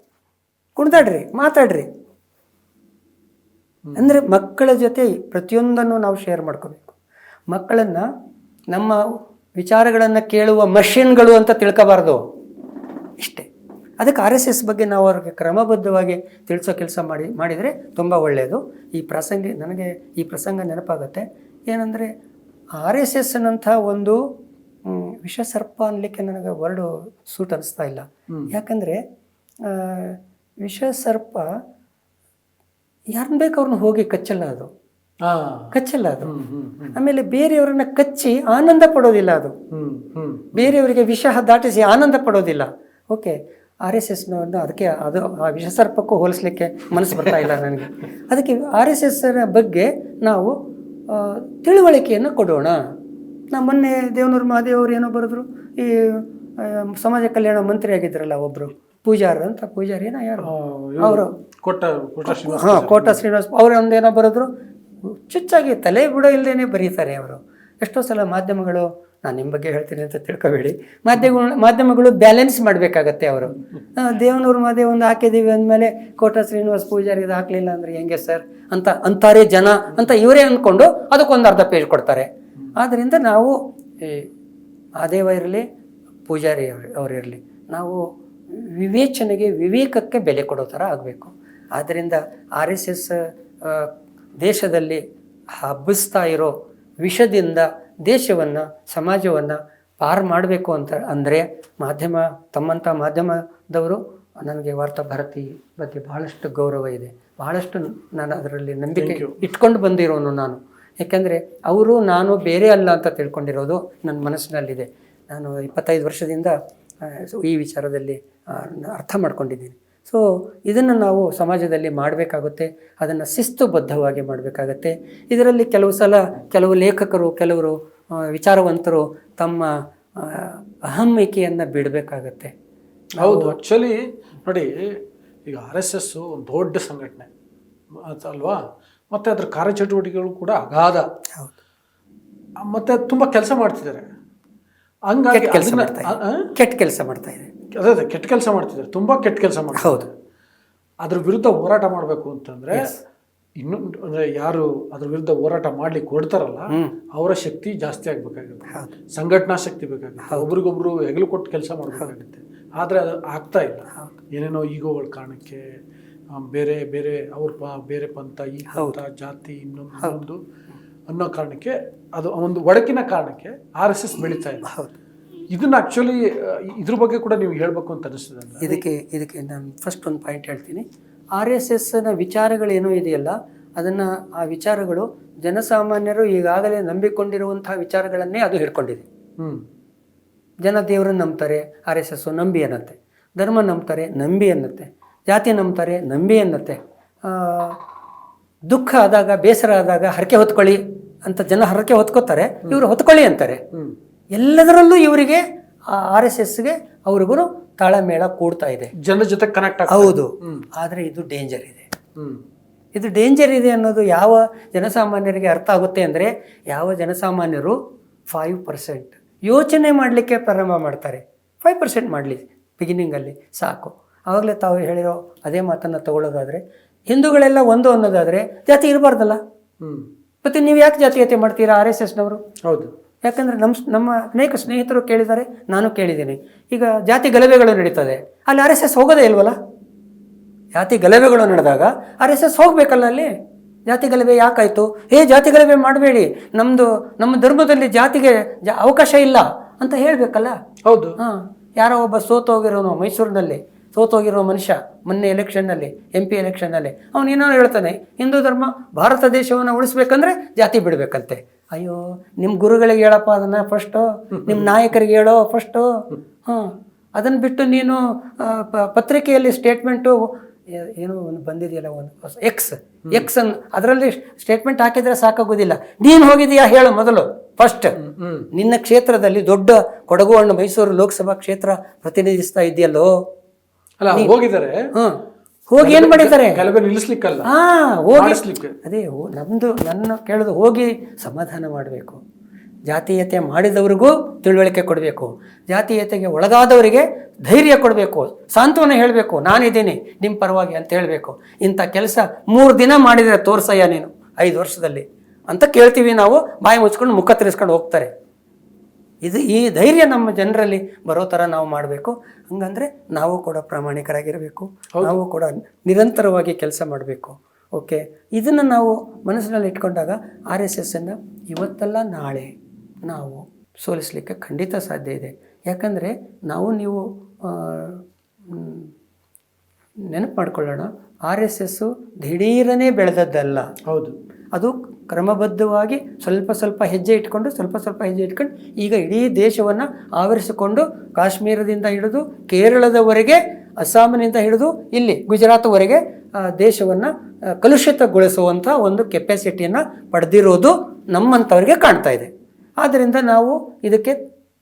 ಕುಣಿದಾಡ್ರಿ. ಮಾತಾಡ್ರಿ. ಅಂದರೆ ಮಕ್ಕಳ ಜೊತೆ ಪ್ರತಿಯೊಂದನ್ನು ನಾವು ಶೇರ್ ಮಾಡ್ಕೋಬೇಕು. ಮಕ್ಕಳನ್ನು ನಮ್ಮ ವಿಚಾರಗಳನ್ನು ಕೇಳುವ ಮಷಿನ್ಗಳು ಅಂತ ತಿಳ್ಕೋಬಾರ್ದು. ಇಷ್ಟೇ. ಅದಕ್ಕೆ ಆರ್ ಎಸ್ ಎಸ್ ಬಗ್ಗೆ ನಾವು ಅವ್ರಿಗೆ ಕ್ರಮಬದ್ಧವಾಗಿ ತಿಳಿಸೋ ಕೆಲಸ ಮಾಡಿ ಮಾಡಿದರೆ ತುಂಬ ಒಳ್ಳೆಯದು ಈ ಪ್ರಸಂಗ ನನಗೆ ಈ ಪ್ರಸಂಗ ನೆನಪಾಗುತ್ತೆ. ಏನಂದರೆ ಆರ್ ಎಸ್ ಎಸ್ ಅನ್ನಂಥ ಒಂದು ವಿಷ ಸರ್ಪ ಅನ್ನಲಿಕ್ಕೆ ನನಗೆ ವರ್ಡು ಸೂಟ್ ಅನ್ನಿಸ್ತಾ ಇಲ್ಲ. ಯಾಕಂದರೆ ವಿಷಸರ್ಪ ಯಾರನ್ನ ಬೇಕು ಅವ್ರನ್ನ ಹೋಗಿ ಕಚ್ಚಲ್ಲ ಅದು. ಕಚ್ಚಲ್ಲ ಅದು. ಆಮೇಲೆ ಬೇರೆಯವರನ್ನ ಕಚ್ಚಿ ಆನಂದ ಪಡೋದಿಲ್ಲ ಅದು. ಬೇರೆಯವರಿಗೆ ವಿಷ ದಾಟಿಸಿ ಆನಂದ ಪಡೋದಿಲ್ಲ. ಓಕೆ ಆರ್ ಎಸ್ ಎಸ್ನವ್ರನ್ನ ಅದಕ್ಕೆ ಅದು ಆ ವಿಷಸರ್ಪಕ್ಕೂ ಹೋಲಿಸ್ಲಿಕ್ಕೆ ಮನಸ್ಸು ಬರ್ತಾ ಇಲ್ಲ ನನಗೆ. ಅದಕ್ಕೆ ಆರ್ ಎಸ್ ಎಸ್ನ ಬಗ್ಗೆ ನಾವು ತಿಳುವಳಿಕೆಯನ್ನು ಕೊಡೋಣ. ನಾ ಮೊನ್ನೆ ದೇವನೂರು ಮಹಾದೇವರು ಏನೋ ಬರೆದ್ರು. ಈ ಸಮಾಜ ಕಲ್ಯಾಣ ಮಂತ್ರಿ ಆಗಿದ್ರಲ್ಲ ಒಬ್ಬರು ಪೂಜಾರ ಅಂತ ಪೂಜಾರಿನ ಯಾರು? ಅವರು. ಕೋಟ ಹಾಂ ಕೋಟ ಶ್ರೀನಿವಾಸ್ ಅವ್ರು ಒಂದೇನೋ ಬರೆದ್ರು ಚುಚ್ಚಾಗಿ ತಲೆ ಬಿಡೋ ಇಲ್ಲದೇನೆ ಬರೀತಾರೆ ಅವರು. ಎಷ್ಟೋ ಸಲ ಮಾಧ್ಯಮಗಳು ನಾನು ನಿಮ್ಮ ಬಗ್ಗೆ ಹೇಳ್ತೀನಿ ಅಂತ ತಿಳ್ಕೊಬೇಡಿ. ಮಾಧ್ಯಮಗಳು ಮಾಧ್ಯಮಗಳು ಬ್ಯಾಲೆನ್ಸ್ ಮಾಡಬೇಕಾಗತ್ತೆ ಅವರು. ದೇವನೂರು ಮಾದೇವ್ ಒಂದು ಹಾಕಿದ್ದೀವಿ ಅಂದಮೇಲೆ ಕೋಟ ಶ್ರೀನಿವಾಸ್ ಪೂಜಾರಿ ಇದು ಹಾಕಲಿಲ್ಲ ಅಂದರೆ ಹೆಂಗೆ ಸರ್? ಅಂತ ಅಂತಾರೆ ಜನ ಅಂತ ಇವರೇ ಅಂದ್ಕೊಂಡು ಅದಕ್ಕೊಂದು ಅರ್ಧ ಪೇಜ್ ಕೊಡ್ತಾರೆ. ಆದ್ದರಿಂದ ನಾವು ಈ ಮಾದೇವ ಇರಲಿ ಪೂಜಾರಿ ಅವರಿರಲಿ ನಾವು ವಿವೇಚನೆಗೆ ವಿವೇಕಕ್ಕೆ ಬೆಲೆ ಕೊಡೋ ಥರ ಆಗಬೇಕು. ಆದ್ದರಿಂದ ಆರ್ ಎಸ್ ಎಸ್ ದೇಶದಲ್ಲಿ ಹಬ್ಬಿಸ್ತಾ ಇರೋ ವಿಷದಿಂದ ದೇಶವನ್ನು ಸಮಾಜವನ್ನು ಪಾರು ಮಾಡಬೇಕು ಅಂತ ಅಂದರೆ ಮಾಧ್ಯಮ ತಮ್ಮಂಥ ಮಾಧ್ಯಮದವರು ನನಗೆ ವಾರ್ತಾ ಭಾರತಿ ಬಗ್ಗೆ ಬಹಳಷ್ಟು ಗೌರವ ಇದೆ. ಬಹಳಷ್ಟು ನಾನು ಅದರಲ್ಲಿ ನಂಬಿಕೆ ಇಟ್ಕೊಂಡು ಬಂದಿರೋನು ನಾನು. ಯಾಕೆಂದರೆ ಅವರು ನಾನು ಬೇರೆ ಅಲ್ಲ ಅಂತ ತಿಳ್ಕೊಂಡಿರೋದು ನನ್ನ ಮನಸ್ಸಿನಲ್ಲಿದೆ. ನಾನು ಇಪ್ಪತ್ತೈದು ವರ್ಷದಿಂದ ಸೊ ಈ ವಿಚಾರದಲ್ಲಿ ಅರ್ಥ ಮಾಡ್ಕೊಂಡಿದ್ದೀನಿ. ಸೊ ಇದನ್ನು ನಾವು ಸಮಾಜದಲ್ಲಿ ಮಾಡಬೇಕಾಗುತ್ತೆ ಅದನ್ನು ಶಿಸ್ತುಬದ್ಧವಾಗಿ ಮಾಡಬೇಕಾಗತ್ತೆ. ಇದರಲ್ಲಿ ಕೆಲವು ಸಲ ಕೆಲವು ಲೇಖಕರು ಕೆಲವರು ವಿಚಾರವಂತರು ತಮ್ಮ ಅಹಮ್ಮಿಕೆಯನ್ನು ಬಿಡಬೇಕಾಗತ್ತೆ. ಹೌದು ಆಕ್ಚುಲಿ ನೋಡಿ ಈಗ ಆರ್ ಎಸ್ ಎಸ್ಸು ಒಂದು ದೊಡ್ಡ ಸಂಘಟನೆ ಅಲ್ವಾ? ಮತ್ತು ಅದರ ಕಾರ್ಯಚಟುವಟಿಕೆಗಳು ಕೂಡ ಅಗಾಧ. ಮತ್ತೆ ತುಂಬಾ ಕೆಲಸ ಮಾಡ್ತಿದ್ದಾರೆ. ಹಂಗಾಗಿ ಕೆಲಸ ಮಾಡ್ತಾ? ಕೆಟ್ಟ ಕೆಲಸ ಮಾಡ್ತಾ ಇದೆ. ಅದೇ ಅದೇ ಕೆಟ್ಟ ಕೆಲಸ ಮಾಡ್ತಿದ್ದಾರೆ. ತುಂಬ ಕೆಟ್ಟ ಕೆಲಸ ಮಾಡ್ತಾರೆ ಹೌದು. ಅದ್ರ ವಿರುದ್ಧ ಹೋರಾಟ ಮಾಡಬೇಕು ಅಂತಂದ್ರೆ ಇನ್ನು ಅಂದ್ರೆ ಯಾರು ಅದ್ರ ವಿರುದ್ಧ ಹೋರಾಟ ಮಾಡ್ಲಿಕ್ಕೆ ಕೊಡ್ತಾರಲ್ಲ ಅವರ ಶಕ್ತಿ ಜಾಸ್ತಿ ಆಗ್ಬೇಕಾಗುತ್ತೆ. ಸಂಘಟನಾ ಶಕ್ತಿ ಬೇಕಾಗುತ್ತೆ. ಒಬ್ರಿಗೊಬ್ರು ಹೆಗಲು ಕೊಟ್ಟು ಕೆಲಸ ಮಾಡಬೇಕಾಗುತ್ತೆ. ಆದ್ರೆ ಅದು ಆಗ್ತಾ ಇಲ್ಲ. ಏನೇನೋ ಈಗೋಗಳ ಕಾರಣಕ್ಕೆ ಬೇರೆ ಬೇರೆ ಅವ್ರ ಪ ಬೇರೆ ಪಂಥ ಈ ಪಂಥ ಜಾತಿ ಇನ್ನೊಂದು ಇನ್ನೊಂದು ಅನ್ನೋ ಕಾರಣಕ್ಕೆ ಅದು ಒಂದು ಒಡಕಿನ ಕಾರಣಕ್ಕೆ ಆರ್ ಎಸ್ ಎಸ್ ಬೆಳೀತಾ ಇಲ್ಲ. ಹೌದು ಇದನ್ನ ಆಕ್ಚುಲಿ ಇದ್ರ ಬಗ್ಗೆ ಕೂಡ ನೀವು ಹೇಳಬೇಕು ಅಂತ ಅನಿಸ್ತದೆ. ಇದಕ್ಕೆ ಇದಕ್ಕೆ ನಾನು ಫಸ್ಟ್ ಒಂದು ಪಾಯಿಂಟ್ ಹೇಳ್ತೀನಿ. ಆರ್ ಎಸ್ ಎಸ್ನ ವಿಚಾರಗಳೇನೋ ಇದೆಯಲ್ಲ ಅದನ್ನು ಆ ವಿಚಾರಗಳು ಜನಸಾಮಾನ್ಯರು ಈಗಾಗಲೇ ನಂಬಿಕೊಂಡಿರುವಂತಹ ವಿಚಾರಗಳನ್ನೇ ಅದು ಹಿಡ್ಕೊಂಡಿದೆ. ಹ್ಮ್. ಜನ ದೇವರನ್ನು ನಂಬ್ತಾರೆ ಆರ್ ಎಸ್ ಎಸ್ಸು ನಂಬಿ ಅನ್ನತ್ತೆ. ಧರ್ಮ ನಂಬ್ತಾರೆ ನಂಬಿ ಅನ್ನತ್ತೆ. ಜಾತಿ ನಂಬ್ತಾರೆ ನಂಬಿ ಅನ್ನತ್ತೆ. ದುಃಖ ಆದಾಗ ಬೇಸರ ಆದಾಗ ಹರಕೆ ಹೊತ್ಕೊಳ್ಳಿ ಅಂತ ಜನ ಹರಕೆ ಹೊತ್ಕೋತಾರೆ. ಇವರು ಹೊತ್ಕೊಳ್ಳಿ ಅಂತಾರೆ. ಎಲ್ಲದರಲ್ಲೂ ಇವರಿಗೆ ಆರ್ ಎಸ್ ಎಸ್ಗೆ ಅವ್ರಿಗೂ ತಾಳಮೇಳ ಕೂಡ್ತಾ ಇದೆ. ಜನ ಜೊತೆ ಕನೆಕ್ಟ್ ಆಗ ಹೌದು. ಆದರೆ ಇದು ಡೇಂಜರ್ ಇದೆ. ಇದು ಡೇಂಜರ್ ಇದೆ ಅನ್ನೋದು ಯಾವ ಜನಸಾಮಾನ್ಯರಿಗೆ ಅರ್ಥ ಆಗುತ್ತೆ ಅಂದರೆ ಯಾವ ಜನಸಾಮಾನ್ಯರು ಫೈವ್ ಪರ್ಸೆಂಟ್ ಯೋಚನೆ ಮಾಡಲಿಕ್ಕೆ ಪ್ರಾರಂಭ ಮಾಡ್ತಾರೆ. ಫೈವ್ ಪರ್ಸೆಂಟ್ ಮಾಡಲಿ ಬಿಗಿನಿಂಗಲ್ಲಿ ಸಾಕು. ಆವಾಗಲೇ ತಾವು ಹೇಳಿರೋ ಅದೇ ಮಾತನ್ನು ತಗೊಳ್ಳೋದಾದರೆ ಹಿಂದೂಗಳೆಲ್ಲ ಒಂದು ಅನ್ನೋದಾದರೆ ಜಾತಿ ಇರಬಾರ್ದಲ್ಲ? ಮತ್ತು ನೀವು ಯಾಕೆ ಜಾತೀಯತೆ ಮಾಡ್ತೀರಾ ಆರ್ ಎಸ್ ಎಸ್ನವರು? ಹೌದು. ಯಾಕಂದರೆ ನಮ್ಮ ನಮ್ಮ ಅನೇಕ ಸ್ನೇಹಿತರು ಕೇಳಿದ್ದಾರೆ ನಾನು ಕೇಳಿದ್ದೀನಿ. ಈಗ ಜಾತಿ ಗಲಭೆಗಳು ನಡೀತದೆ. ಅಲ್ಲಿ ಆರ್ ಎಸ್ ಎಸ್ ಹೋಗೋದೇ ಇಲ್ವಲ್ಲ? ಜಾತಿ ಗಲಭೆಗಳು ನಡೆದಾಗ ಆರ್ ಎಸ್ ಎಸ್ ಹೋಗಬೇಕಲ್ಲ ಅಲ್ಲಿ? ಜಾತಿ ಗಲಭೆ ಯಾಕಾಯಿತು? ಏ ಜಾತಿ ಗಲಭೆ ಮಾಡಬೇಡಿ. ನಮ್ಮದು ನಮ್ಮ ಧರ್ಮದಲ್ಲಿ ಜಾತಿಗೆ ಜ ಅವಕಾಶ ಇಲ್ಲ ಅಂತ ಹೇಳಬೇಕಲ್ಲ? ಹೌದು. ಹಾಂ. ಯಾರೋ ಒಬ್ಬ ಸೋತೋಗಿರೋನು ಮೈಸೂರಿನಲ್ಲಿ. ಸೋತೋಗಿರೋ ಮನುಷ್ಯ ಮೊನ್ನೆ ಎಲೆಕ್ಷನ್ನಲ್ಲಿ ಎಂ ಪಿ ಎಲೆಕ್ಷನ್ನಲ್ಲಿ ಅವನು ಏನೋ ಹೇಳ್ತಾನೆ ಹಿಂದೂ ಧರ್ಮ ಭಾರತ ದೇಶವನ್ನು ಉಳಿಸ್ಬೇಕಂದ್ರೆ ಜಾತಿ ಬಿಡಬೇಕಂತೆ. ಅಯ್ಯೋ ನಿಮ್ಮ ಗುರುಗಳಿಗೆ ಹೇಳಪ್ಪ ಅದನ್ನು ಫಸ್ಟು ನಿಮ್ಮ ನಾಯಕರಿಗೆ ಹೇಳೋ ಫಸ್ಟು ಹಾಂ ಅದನ್ನು ಬಿಟ್ಟು ನೀನು ಪತ್ರಿಕೆಯಲ್ಲಿ ಸ್ಟೇಟ್ಮೆಂಟು ಏನೋ ಒಂದು ಬಂದಿದೆಯಲ್ಲ ಒಂದು ಎಕ್ಸ್ ಎಕ್ಸ್ ಅನ್ ಅದರಲ್ಲಿ ಸ್ಟೇಟ್ಮೆಂಟ್ ಹಾಕಿದರೆ ಸಾಕಾಗೋದಿಲ್ಲ. ನೀನು ಹೋಗಿದೀಯಾ ಹೇಳು ಮೊದಲು ಫಸ್ಟ್ ನಿನ್ನ ಕ್ಷೇತ್ರದಲ್ಲಿ ದೊಡ್ಡ ಕೊಡಗು ಅಣ್ಣ ಮೈಸೂರು ಲೋಕಸಭಾ ಕ್ಷೇತ್ರ ಪ್ರತಿನಿಧಿಸ್ತಾ ಇದೆಯಲ್ಲೋ ಅಲ್ಲ ಹೋಗಿದ್ದಾರೆ. ಹೋಗಿ ಏನ್ ಮಾಡಿದ್ದಾರೆ? ಗಲಭೆ ನಿಲ್ಲಿಸ್ಲಿಕ್ಕಲ್ಲ. ಹಾ ಹೋಗಿ ಅದೇ ನಮ್ದು ನನ್ನ ಕೇಳೋದು ಹೋಗಿ ಸಮಾಧಾನ ಮಾಡಬೇಕು. ಜಾತೀಯತೆ ಮಾಡಿದವ್ರಿಗೂ ತಿಳುವಳಿಕೆ ಕೊಡಬೇಕು. ಜಾತೀಯತೆಗೆ ಒಳಗಾದವರಿಗೆ ಧೈರ್ಯ ಕೊಡಬೇಕು. ಸಾಂತ್ವನ ಹೇಳಬೇಕು. ನಾನಿದ್ದೀನಿ ನಿಮ್ಮ ಪರವಾಗಿ ಅಂತ ಹೇಳಬೇಕು. ಇಂಥ ಕೆಲಸ ಮೂರು ದಿನ ಮಾಡಿದರೆ ತೋರ್ಸಯ್ಯ ನೀನು ಐದು ವರ್ಷದಲ್ಲಿ. ಅಂತ ಕೇಳ್ತೀವಿ ನಾವು ಬಾಯಿ ಮುಚ್ಕೊಂಡು ಮುಖ ತಿರ್ಸ್ಕೊಂಡು ಹೋಗ್ತಾರೆ. ಇದು ಈ ಧೈರ್ಯ ನಮ್ಮ ಜನರಲ್ಲಿ ಬರೋ ಥರ ನಾವು ಮಾಡಬೇಕು. ಹಂಗಂದರೆ ನಾವು ಕೂಡ ಪ್ರಾಮಾಣಿಕರಾಗಿರಬೇಕು. ನಾವು ಕೂಡ ನಿರಂತರವಾಗಿ ಕೆಲಸ ಮಾಡಬೇಕು. ಓಕೆ? ಇದನ್ನು ನಾವು ಮನಸ್ಸಿನಲ್ಲಿ ಇಟ್ಕೊಂಡಾಗ ಆರ್ ಎಸ್ ಎಸ್ಸನ್ನು ಇವತ್ತಲ್ಲ ನಾಳೆ ನಾವು ಸೋಲಿಸಲಿಕ್ಕೆ ಖಂಡಿತ ಸಾಧ್ಯ ಇದೆ. ಯಾಕಂದರೆ ನಾವು ನೀವು ನೆನಪು ಮಾಡ್ಕೊಳ್ಳೋಣ. ಆರ್ ಎಸ್ ಎಸ್ಸು ದಿಢೀರನೇ ಬೆಳೆದದ್ದಲ್ಲ. ಹೌದು. ಅದು ಕ್ರಮಬದ್ಧವಾಗಿ ಸ್ವಲ್ಪ ಸ್ವಲ್ಪ ಹೆಜ್ಜೆ ಇಟ್ಕೊಂಡು, ಸ್ವಲ್ಪ ಸ್ವಲ್ಪ ಹೆಜ್ಜೆ ಇಟ್ಕೊಂಡು ಈಗ ಇಡೀ ದೇಶವನ್ನು ಆವರಿಸಿಕೊಂಡು ಕಾಶ್ಮೀರದಿಂದ ಹಿಡಿದು ಕೇರಳದವರೆಗೆ ಅಸ್ಸಾಮಿನಿಂದ ಹಿಡಿದು ಇಲ್ಲಿ ಗುಜರಾತ್ವರೆಗೆ ದೇಶವನ್ನು ಕಲುಷಿತಗೊಳಿಸುವಂಥ ಒಂದು ಕೆಪ್ಯಾಸಿಟಿಯನ್ನು ಪಡೆದಿರೋದು ನಮ್ಮಂಥವ್ರಿಗೆ ಕಾಣ್ತಾ ಇದೆ. ಆದ್ದರಿಂದ ನಾವು ಇದಕ್ಕೆ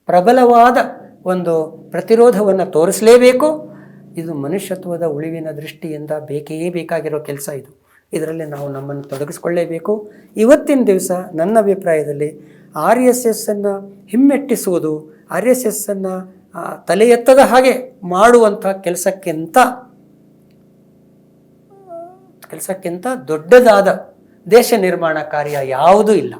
ಪ್ರಬಲವಾದ ಒಂದು ಪ್ರತಿರೋಧವನ್ನು ತೋರಿಸಲೇಬೇಕು. ಇದು ಮನುಷ್ಯತ್ವದ ಉಳಿವಿನ ದೃಷ್ಟಿಯಿಂದ ಬೇಕೇ ಬೇಕಾಗಿರೋ ಕೆಲಸ ಇದು. ಇದರಲ್ಲಿ ನಾವು ನಮ್ಮನ್ನು ತೊಡಗಿಸ್ಕೊಳ್ಳೇಬೇಕು. ಇವತ್ತಿನ ದಿವಸ ನನ್ನ ಅಭಿಪ್ರಾಯದಲ್ಲಿ ಆರ್ ಎಸ್ ಎಸ್ಸನ್ನು ಹಿಮ್ಮೆಟ್ಟಿಸುವುದು ಆರ್ ಎಸ್ ಎಸ್ಸನ್ನು ತಲೆ ಎತ್ತದ ಹಾಗೆ ಮಾಡುವಂಥ ಕೆಲಸಕ್ಕಿಂತ ಕೆಲಸಕ್ಕಿಂತ ದೊಡ್ಡದಾದ ದೇಶ ನಿರ್ಮಾಣ ಕಾರ್ಯ ಯಾವುದೂ ಇಲ್ಲ.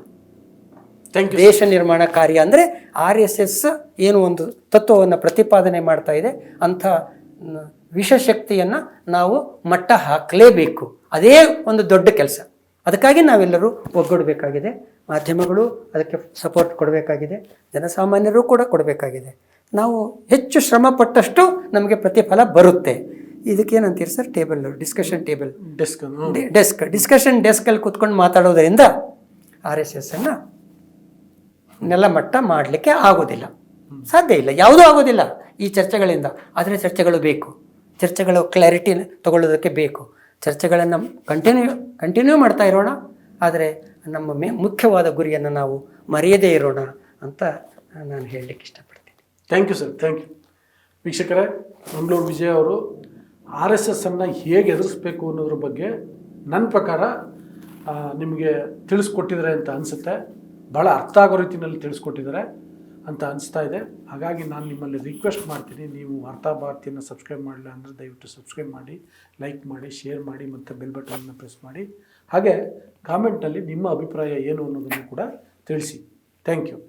ದೇಶ ನಿರ್ಮಾಣ ಕಾರ್ಯ ಅಂದರೆ ಆರ್ ಎಸ್ ಎಸ್ ಏನು ಒಂದು ತತ್ವವನ್ನು ಪ್ರತಿಪಾದನೆ ಮಾಡ್ತಾ ಇದೆ ಅಂಥ ವಿಷಶಕ್ತಿಯನ್ನು ನಾವು ಮಟ್ಟ ಹಾಕಲೇಬೇಕು. ಅದೇ ಒಂದು ದೊಡ್ಡ ಕೆಲಸ. ಅದಕ್ಕಾಗಿ ನಾವೆಲ್ಲರೂ ಒಗ್ಗೂಡಬೇಕಾಗಿದೆ. ಮಾಧ್ಯಮಗಳು ಅದಕ್ಕೆ ಸಪೋರ್ಟ್ ಕೊಡಬೇಕಾಗಿದೆ. ಜನಸಾಮಾನ್ಯರು ಕೂಡ ಕೊಡಬೇಕಾಗಿದೆ. ನಾವು ಹೆಚ್ಚು ಶ್ರಮ ಪಟ್ಟಷ್ಟು ನಮಗೆ ಪ್ರತಿಫಲ ಬರುತ್ತೆ. ಇದಕ್ಕೇನಂತೀರಿ sir? Table discussion table desk desk discussion ಡೆಸ್ಕಲ್ಲಿ ಕೂತ್ಕೊಂಡು ಮಾತಾಡೋದರಿಂದ ಆರ್ ಎಸ್ ಎಸ್ ಅನ್ನು ನೆಲಮಟ್ಟ ಮಾಡಲಿಕ್ಕೆ ಆಗೋದಿಲ್ಲ. ಸಾಧ್ಯ ಇಲ್ಲ. ಯಾವುದೂ ಆಗೋದಿಲ್ಲ ಈ ಚರ್ಚೆಗಳಿಂದ. ಆದರೆ ಚರ್ಚೆಗಳು ಬೇಕು. ಚರ್ಚೆಗಳು ಕ್ಲಾರಿಟಿ ತಗೊಳ್ಳೋದಕ್ಕೆ ಬೇಕು. ಚರ್ಚೆಗಳನ್ನು ಕಂಟಿನ್ಯೂ ಕಂಟಿನ್ಯೂ ಮಾಡ್ತಾ ಇರೋಣ. ಆದರೆ ನಮ್ಮ ಮೇ, ಮುಖ್ಯವಾದ ಗುರಿಯನ್ನು ನಾವು ಮರೆಯದೇ ಇರೋಣ ಅಂತ ನಾನು ಹೇಳಲಿಕ್ಕೆ ಇಷ್ಟಪಡ್ತೀನಿ. Thank you sir thank you ವೀಕ್ಷಕರೇ, ಮಂಗಳೂರು ವಿಜಯ್ ಅವರು ಆರ್ ಎಸ್ ಎಸ್ ಅನ್ನು ಹೇಗೆ ಎದುರಿಸ್ಬೇಕು ಅನ್ನೋದ್ರ ಬಗ್ಗೆ ನನ್ನ ಪ್ರಕಾರ ನಿಮಗೆ ತಿಳಿಸ್ಕೊಟ್ಟಿದ್ದಾರೆ ಅಂತ ಅನಿಸುತ್ತೆ. ಭಾಳ ಅರ್ಥ ಆಗೋ ರೀತಿಯಲ್ಲಿ ತಿಳಿಸ್ಕೊಟ್ಟಿದ್ದಾರೆ. ಅಂತ ಅನಿಸ್ತಾ ಇದೆ. ಹಾಗಾಗಿ ನಾನು ನಿಮ್ಮಲ್ಲಿ ರಿಕ್ವೆಸ್ಟ್ ಮಾಡ್ತೀನಿ, ನೀವು ವಾರ್ತಾ ಭಾರತಿಯನ್ನು ಸಬ್ಸ್ಕ್ರೈಬ್ ಮಾಡಲಿಲ್ಲ ಅಂದರೆ ದಯವಿಟ್ಟು ಸಬ್ಸ್ಕ್ರೈಬ್ ಮಾಡಿ ಲೈಕ್ ಮಾಡಿ ಶೇರ್ ಮಾಡಿ ಮತ್ತು ಬೆಲ್ ಬಟನನ್ನು ಪ್ರೆಸ್ ಮಾಡಿ. ಹಾಗೆ ಕಾಮೆಂಟ್ನಲ್ಲಿ ನಿಮ್ಮ ಅಭಿಪ್ರಾಯ ಏನು ಅನ್ನೋದನ್ನು ಕೂಡ ತಿಳಿಸಿ. Thank you